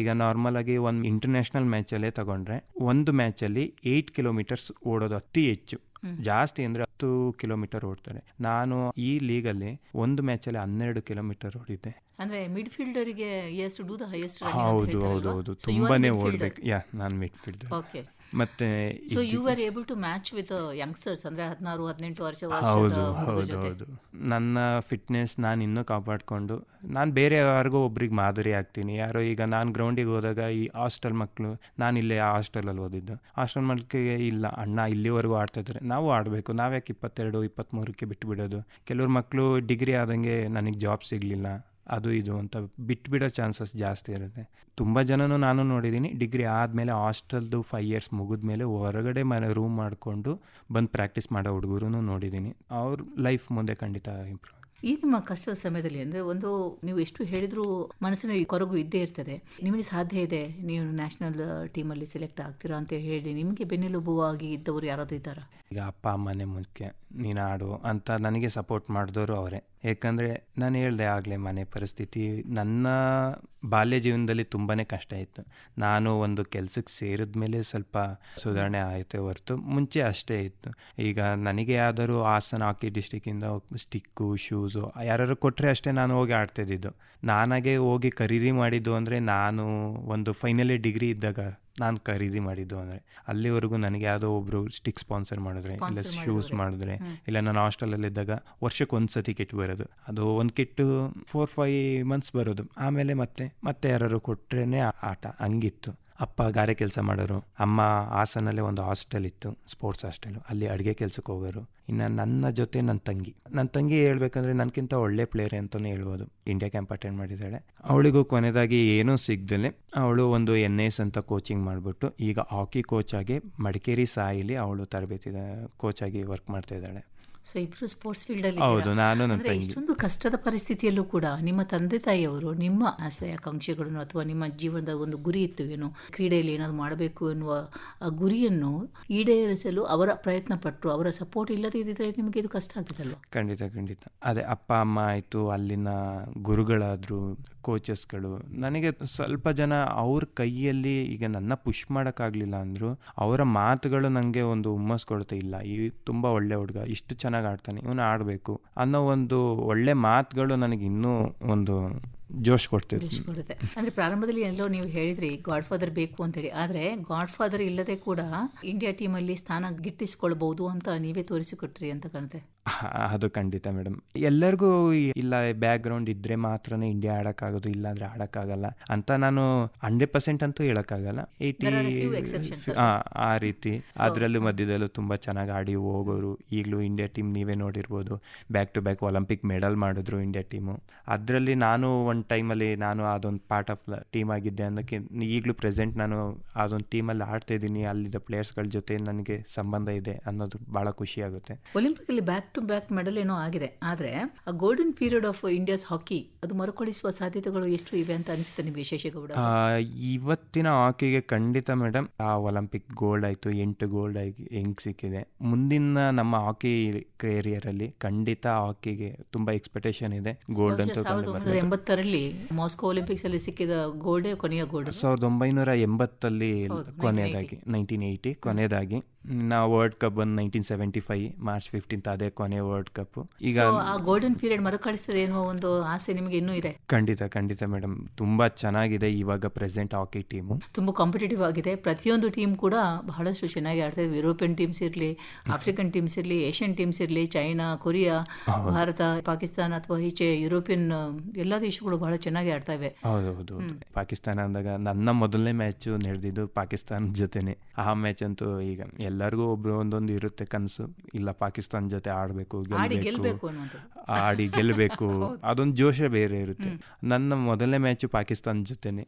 ಈಗ ನಾರ್ಮಲ್ ಆಗಿ ಒಂದು ಇಂಟರ್ನ್ಯಾಷನಲ್ ಮ್ಯಾಚಲ್ಲೇ ತಗೊಂಡ್ರೆ ಒಂದು ಮ್ಯಾಚಲ್ಲಿ ಏಯ್ಟ್ ಕಿಲೋಮೀಟರ್ಸ್ ಓಡೋದು ಅತಿ ಹೆಚ್ಚು. ಜಾಸ್ತಿ ಅಂದ್ರೆ ಹತ್ತು ಕಿಲೋಮೀಟರ್ ಓಡ್ತಾರೆ. ನಾನು ಈ ಲೀಗಲ್ಲಿ ಒಂದು ಮ್ಯಾಚಲ್ಲಿ ಹನ್ನೆರಡು ಕಿಲೋಮೀಟರ್ ಓಡಿದ್ದೆ.
ಅಂದ್ರೆ ಮಿಡ್ ಫೀಲ್ಡರ್ಗೆ
ಹೌದು ಹೌದು ಹೌದು. ತುಂಬಾನೇ ಓಡ್ಬೇಕು. ಯಾ ನಾನು ಮಿಡ್ ಫೀಲ್ಡ್
ಓಕೆ
ಮತ್ತೆ
so you are able to match with youngsters ಅಂದ್ರೆ ಹದಿನಾರು ಹದಿನೆಂಟು ವರ್ಷ
ಹೌದು ಹೌದು ಹೌದು. ನನ್ನ ಫಿಟ್ನೆಸ್ ನಾನು ಇನ್ನೂ ಕಾಪಾಡಿಕೊಂಡು ನಾನು ಬೇರೆ ಯಾರಿಗೂ ಒಬ್ರಿಗೆ ಮಾದರಿ ಆಗ್ತೀನಿ. ಯಾರೋ ಈಗ ನಾನು ಗ್ರೌಂಡಿಗೆ ಹೋದಾಗ ಈ ಹಾಸ್ಟೆಲ್ ಮಕ್ಕಳು ನಾನು ಇಲ್ಲೇ ಹಾಸ್ಟೆಲಲ್ಲಿ ಓದಿದ್ದು. ಹಾಸ್ಟೆಲ್ ಮಕ್ಕಳಿಗೆ ಇಲ್ಲ ಅಣ್ಣ ಇಲ್ಲಿವರೆಗೂ ಆಡ್ತಾ ಇದ್ದಾರೆ. ನಾವು ಆಡಬೇಕು. ನಾವ್ಯಾಕೆ ಇಪ್ಪತ್ತೆರಡು ಇಪ್ಪತ್ತ್ಮೂರಕ್ಕೆ ಬಿಟ್ಟು ಬಿಡೋದು ಕೆಲವ್ರ ಮಕ್ಕಳು ಡಿಗ್ರಿ ಆದಂಗೆ ನನಗೆ ಜಾಬ್ ಸಿಗಲಿಲ್ಲ. ಅದು ಇದು ಅಂತ ಬಿಟ್ಬಿಡೋ ಚಾನ್ಸಸ್ ಜಾಸ್ತಿ ಇರುತ್ತೆ. ತುಂಬ ಜನನೂ ನಾನು ನೋಡಿದ್ದೀನಿ ಡಿಗ್ರಿ ಆದಮೇಲೆ ಹಾಸ್ಟೆಲ್ದು ಫೈವ್ ಇಯರ್ಸ್ ಮುಗಿದ್ಮೇಲೆ ಹೊರಗಡೆ ಮನೆ ರೂಮ್ ಮಾಡಿಕೊಂಡು ಬಂದು ಪ್ರಾಕ್ಟೀಸ್ ಮಾಡೋ ಹುಡುಗರು ನೋಡಿದ್ದೀನಿ. ಅವ್ರ ಲೈಫ್ ಮುಂದೆ ಖಂಡಿತ ಇಂಪ್ರೂವ್
ಈ ನಿಮ್ಮ ಕಷ್ಟದ ಸಮಯದಲ್ಲಿ ಅಂದರೆ ಒಂದು ನೀವು ಎಷ್ಟು ಹೇಳಿದರೂ ಮನಸ್ಸಿನ ಕೊರಗು ಇದ್ದೇ ಇರ್ತದೆ. ನಿಮಗೆ ಸಾಧ್ಯ ಇದೆ ನೀವು ನ್ಯಾಷನಲ್ ಟೀಮಲ್ಲಿ ಸೆಲೆಕ್ಟ್ ಆಗ್ತೀರಾ ಅಂತ ಹೇಳಿ ನಿಮಗೆ ಬೆನ್ನೆಲುಬುವಾಗಿ ಇದ್ದವರು ಯಾರಾದರೂ ಇದ್ದಾರಾ?
ಈಗ ಅಪ್ಪ ಅಮ್ಮನೇ ಮುಖ್ಯ ನೀನು ಆಡು ಅಂತ ನನಗೆ ಸಪೋರ್ಟ್ ಮಾಡಿದವರು ಅವರೇ. ಯಾಕಂದರೆ ನಾನು ಹೇಳ್ದೆ ಆಗಲೇ ಮನೆ ಪರಿಸ್ಥಿತಿ, ನನ್ನ ಬಾಲ್ಯ ಜೀವನದಲ್ಲಿ ತುಂಬಾ ಕಷ್ಟ ಇತ್ತು. ನಾನು ಒಂದು ಕೆಲಸಕ್ಕೆ ಸೇರಿದ ಮೇಲೆ ಸ್ವಲ್ಪ ಸುಧಾರಣೆ ಆಯಿತು ಹೊರತು ಮುಂಚೆ ಅಷ್ಟೇ ಇತ್ತು. ಈಗ ನನಗೆ ಯಾವ್ದಾದ್ರು ಹಾಸನ, ಹಾಕಿ ಡಿಸ್ಟಿಕ್ಕಿಂದ ಸ್ಟಿಕ್ಕು, ಶೂಸು ಯಾರು ಕೊಟ್ಟರೆ ಅಷ್ಟೇ ನಾನು ಹೋಗಿ ಆಡ್ತಿದ್ದಿದ್ದು ನಾನಾಗೆ ಹೋಗಿ ಖರೀದಿ ಮಾಡಿದ್ದು ಅಂದರೆ ನಾನು ಒಂದು ಫೈನಲಿ ಡಿಗ್ರಿ ಇದ್ದಾಗ ನಾನು ಖರೀದಿ ಮಾಡಿದ್ದು ಅಂದರೆ ಅಲ್ಲಿವರೆಗೂ ನನಗೆ ಯಾವುದೋ ಒಬ್ಬರು ಸ್ಟಿಕ್ ಸ್ಪಾನ್ಸರ್ ಮಾಡಿದ್ರೆ ಇಲ್ಲ ಶೂಸ್ ಮಾಡಿದ್ರೆ ಇಲ್ಲ ನಾನು ಹಾಸ್ಟೆಲಲ್ಲಿದ್ದಾಗ ವರ್ಷಕ್ಕೆ ಒಂದು ಸತಿ ಕಿಟ್ ಬರೋದು. ಅದು ಒಂದು ಕಿಟ್ಟು ಫೋರ್ ಫೈವ್ ಮಂತ್ಸ್ ಬರೋದು. ಆಮೇಲೆ ಮತ್ತೆ ಮತ್ತೆ ಯಾರು ಕೊಟ್ರೇನೆ ಆಟ. ಹಂಗಿತ್ತು. ಅಪ್ಪ ಗಾರೆ ಕೆಲಸ ಮಾಡೋರು, ಅಮ್ಮ ಹಾಸನಲ್ಲೇ ಒಂದು ಹಾಸ್ಟೆಲ್ ಇತ್ತು, ಸ್ಪೋರ್ಟ್ಸ್ ಹಾಸ್ಟೆಲು. ಅಲ್ಲಿ ಅಡುಗೆ ಕೆಲಸಕ್ಕೆ ಹೋಗೋರು. ಇನ್ನು ನನ್ನ ಜೊತೆ ನನ್ನ ತಂಗಿ. ನನ್ನ ತಂಗಿ ಹೇಳ್ಬೇಕಂದ್ರೆ ನನಗಿಂತ ಒಳ್ಳೆ ಪ್ಲೇಯರ್ ಅಂತಲೇ ಹೇಳ್ಬೋದು. ಇಂಡಿಯಾ ಕ್ಯಾಂಪ್ ಅಟೆಂಡ್ ಮಾಡಿದ್ದಾಳೆ. ಅವಳಿಗೂ ಕೊನೆಯದಾಗಿ ಏನೂ ಸಿಗ್ದಲೆ ಅವಳು ಒಂದು ಎನ್ ಎಸ್ ಅಂತ ಕೋಚಿಂಗ್ ಮಾಡಿಬಿಟ್ಟು, ಈಗ ಹಾಕಿ ಕೋಚ್ ಆಗಿ ಮಡಿಕೇರಿ ಸಾಯಿಲಿ ಅವಳು ತರಬೇತಿ ಕೋಚ್ ಆಗಿ ವರ್ಕ್ ಮಾಡ್ತಾ ಇದ್ದಾಳೆ.
ಸೊ ಇಬ್ರು ಸ್ಪೋರ್ಟ್ಸ್ ಫೀಲ್ಡ್ ಅಲ್ಲಿ
ಹೌದು ನಾನು ನನ್ನ
ಇಷ್ಟೊಂದು ಕಷ್ಟದ ಪರಿಸ್ಥಿತಿಯಲ್ಲೂ ಕೂಡ ನಿಮ್ಮ ತಂದೆ ತಾಯಿಯವರು ನಿಮ್ಮ ಆಸೆ ಆಕಾಂಕ್ಷೆಗಳನ್ನು ಅಥವಾ ನಿಮ್ಮ ಜೀವನದ ಒಂದು ಗುರಿ ಇತ್ತು ಏನು ಕ್ರೀಡೆಯಲ್ಲಿ ಏನಾದ್ರು ಮಾಡಬೇಕು ಎನ್ನುವ ಆ ಗುರಿಯನ್ನು ಈಡೇರಿಸಲು ಅವರ ಪ್ರಯತ್ನ ಪಟ್ಟರು ಅವರ ಸಪೋರ್ಟ್ ಇಲ್ಲದೇ ಇದ್ದಿದ್ರೆ ನಿಮಗೆ ಇದು ಕಷ್ಟ ಆಗ್ತದಲ್ವ?
ಖಂಡಿತ ಖಂಡಿತ. ಅದೇ ಅಪ್ಪ ಅಮ್ಮ ಆಯಿತು ಅಲ್ಲಿನ ಗುರುಗಳಾದರು ಕೋಚಸ್ಗಳು ನನಗೆ ಸ್ವಲ್ಪ ಜನ ಅವ್ರ ಕೈಯಲ್ಲಿ ಈಗ ನನ್ನ ಪುಷ್ ಮಾಡೋಕ್ಕಾಗಲಿಲ್ಲ ಅಂದರು ಅವರ ಮಾತುಗಳು ನನಗೆ ಒಂದು ಹುಮ್ಮಸ್ ಕೊಡ್ತಾ ಇಲ್ಲ ಈ ತುಂಬ ಒಳ್ಳೆ ಹುಡುಗ ಇಷ್ಟು ಚೆನ್ನಾಗಿ ಚೆನ್ನಾಗಿ ಆಡ್ತಾನೆ ಇವನು ಆಡಬೇಕು ಅನ್ನೋ ಒಂದು ಒಳ್ಳೆ ಮಾತುಗಳು ನನಗೆ ಇನ್ನೂ ಒಂದು ಜೋಶ್ ಕೊಡ್ತೇವೆ.
ಜೋಶ್ ಕೊಡುತ್ತೆ. ಅಂದ್ರೆ ಪ್ರಾರಂಭದಲ್ಲಿ ಎಲ್ಲೋ ನೀವು ಹೇಳಿದ್ರಿ ಗಾಡ್ ಫಾದರ್ ಬೇಕು ಅಂತೇಳಿ. ಆದ್ರೆ ಗಾಡ್ ಫಾದರ್ ಇಲ್ಲದೆ ಕೂಡ ಇಂಡಿಯಾ ಟೀಮ್ ಅಲ್ಲಿ ಸ್ಥಾನ ಗಿಟ್ಟಿಸ್ಕೊಳ್ಬಹುದು ಅಂತ ನೀವೇ ತೋರಿಸಿಕೊಟ್ರಿ ಅಂತ ಕಾಣುತ್ತೆ.
ಅದು ಖಂಡಿತ ಮೇಡಮ್. ಎಲ್ಲರಿಗೂ ಇಲ್ಲ ಬ್ಯಾಕ್ ಗ್ರೌಂಡ್ ಇದ್ರೆ ಮಾತ್ರನೇ ಇಂಡಿಯಾ ಆಡಕ್ಕಾಗೋದು ಇಲ್ಲ ಅಂದ್ರೆ ಆಡಕ್ಕಾಗಲ್ಲ ಅಂತ ನಾನು ಹಂಡ್ರೆಡ್ ಪರ್ಸೆಂಟ್ ಅಂತೂ ಹೇಳಕ್ಕಾಗಲ್ಲ. ಏಯ್ಟಿ? ಆ ರೀತಿ. ಅದರಲ್ಲೂ ಮಧ್ಯದಲ್ಲೂ ತುಂಬಾ ಚೆನ್ನಾಗಿ ಆಡಿ ಹೋಗೋರು ಈಗಲೂ ಇಂಡಿಯಾ ಟೀಮ್ ನೀವೇ ನೋಡಿರ್ಬೋದು. Back to back Olympic medal ಮಾಡಿದ್ರು ಇಂಡಿಯಾ ಟೀಮು ಅದರಲ್ಲಿ ನಾನು ಒಂದು ಟೈಮಲ್ಲಿ ನಾನು ಅದೊಂದು ಪಾರ್ಟ್ ಆಫ್ ಟೀಮ್ ಆಗಿದ್ದೆ ಅನ್ನೋಕ್ಕೆ ಈಗಲೂ ಪ್ರೆಸೆಂಟ್ ನಾನು ಅದೊಂದು ಟೀಮಲ್ಲಿ ಆಡ್ತಾ ಇದ್ದೀನಿ. ಅಲ್ಲಿದ್ದ ಪ್ಲೇಯರ್ಸ್ಗಳ ಜೊತೆ ನನಗೆ ಸಂಬಂಧ ಇದೆ ಅನ್ನೋದು ಭಾಳ ಖುಷಿ ಆಗುತ್ತೆ.
ಒಲಿಂಪಿಕ್ ಅಲ್ಲಿ ಬ್ಯಾಕ್ ಟು ಬ್ಯಾಕ್ ಮೆಡಲ್ ಏನೋ ಆಗಿದೆ. ಆದ್ರೆ ಆ golden period of India's hockey ಅದು ಮರುಕಳಿಸುವ ಸಾಧ್ಯತೆಗಳು ಎಷ್ಟು ಇವೆ ಅಂತ ಅನಿಸುತ್ತೆ ನಿಮಗೆ ಶೇಷೇಗೌಡ
ಇವತ್ತಿನ ಹಾಕಿಗೆ ಖಂಡಿತ ಮೇಡಮ್ ಆ ಒಲಿಂಪಿಕ್ ಗೋಲ್ಡ್ ಆಯಿತು ಎಂಟು ಗೋಲ್ಡ್ ಆಗಿ ಹೆಂಗ್ ಸಿಕ್ಕಿದೆ. ಮುಂದಿನ ನಮ್ಮ ಹಾಕಿ ಕೇರಿಯರಲ್ಲಿ ಖಂಡಿತ ಹಾಕಿಗೆ ತುಂಬ ಎಕ್ಸ್ಪೆಕ್ಟೇಷನ್ ಇದೆ. ಗೋಲ್ಡ್ ಅಂತೂ
ಎಂಬತ್ತರಲ್ಲಿ ಮಾಸ್ಕೋ ಒಲಿಂಪಿಕ್ಸ್ ಅಲ್ಲಿ ಸಿಕ್ಕಿದ ಗೋಡೆ ಕೊನೆಯ ಗೋಡೆ.
ಸಾವಿರದ ಒಂಬೈನೂರ ಎಂಬತ್ತಲ್ಲಿ ಕೊನೆಯದಾಗಿ ನೈನ್ಟೀನ್ ಏಯ್ಟಿ ಕೊನೆಯದಾಗಿ. ನಾ ವರ್ಲ್ಡ್ ಕಪ್ ಬಂದು nineteen seventy five March fifteenth ಅದೇ ಕೊನೆ ವರ್ಲ್ಡ್ ಕಪ್ ಈಗ
ಆ ಗೋಲ್ಡನ್ ಪೀರಿಯಡ್ ಮರುಕಳಿಸ್ತದೆ ಎನ್ನುವ ಒಂದು ಆಸೆ ನಿಮಗೆ ಇನ್ನೂ ಇದೆ?
ಖಂಡಿತ ಖಂಡಿತ ಮೇಡಮ್ ತುಂಬಾ ಚೆನ್ನಾಗಿದೆ ಇವಾಗ ಪ್ರೆಸೆಂಟ್ ಹಾಕಿ ಟೀಮು
ತುಂಬಾ ಕಾಂಪಿಟೇಟಿವ್ ಆಗಿದೆ. ಪ್ರತಿಯೊಂದು ಟೀಮ್ ಕೂಡ ಬಹಳಷ್ಟು ಚೆನ್ನಾಗಿ ಆಡ್ತದೆ. ಯುರೋಪಿಯನ್ ಟೀಮ್ಸ್ ಇರಲಿ ಆಫ್ರಿಕನ್ ಟೀಮ್ಸ್ ಇರಲಿ ಏಷ್ಯನ್ ಟೀಮ್ಸ್ ಇರಲಿ ಚೈನಾ ಕೊರಿಯಾ ಭಾರತ ಪಾಕಿಸ್ತಾನ ಅಥವಾ ಈಚೆ ಯುರೋಪಿಯನ್ ಎಲ್ಲ ದೇಶಗಳು ಬಹಳ ಚೆನ್ನಾಗಿ ಆಡ್ತಾ ಇವೆ
ಹೌದು ಹೌದು. ಪಾಕಿಸ್ತಾನ ಅಂದಾಗ ನನ್ನ ಮೊದಲನೇ ಮ್ಯಾಚ್ ನಡೆದಿದ್ದು ಪಾಕಿಸ್ತಾನ ಜೊತೆನೆ. ಆ ಮ್ಯಾಚ್ ಅಂತೂ ಈಗ ಎಲ್ಲರಿಗೂ ಒಬ್ರು ಒಂದೊಂದು ಇರುತ್ತೆ ಕನಸು. ಇಲ್ಲ ಪಾಕಿಸ್ತಾನ ಜೊತೆ ಆಡಬೇಕು
ಆಡಿ
ಗೆಲ್ಲಬೇಕು ಆಡಿ ಗೆಲ್ಲಬೇಕು [laughs] ಅದೊಂದು ಜೋಶ ಬೇರೆ ಇರುತ್ತೆ. ನನ್ನ ಮೊದಲನೇ ಮ್ಯಾಚ್ ಪಾಕಿಸ್ತಾನ ಜೊತೆನೆ.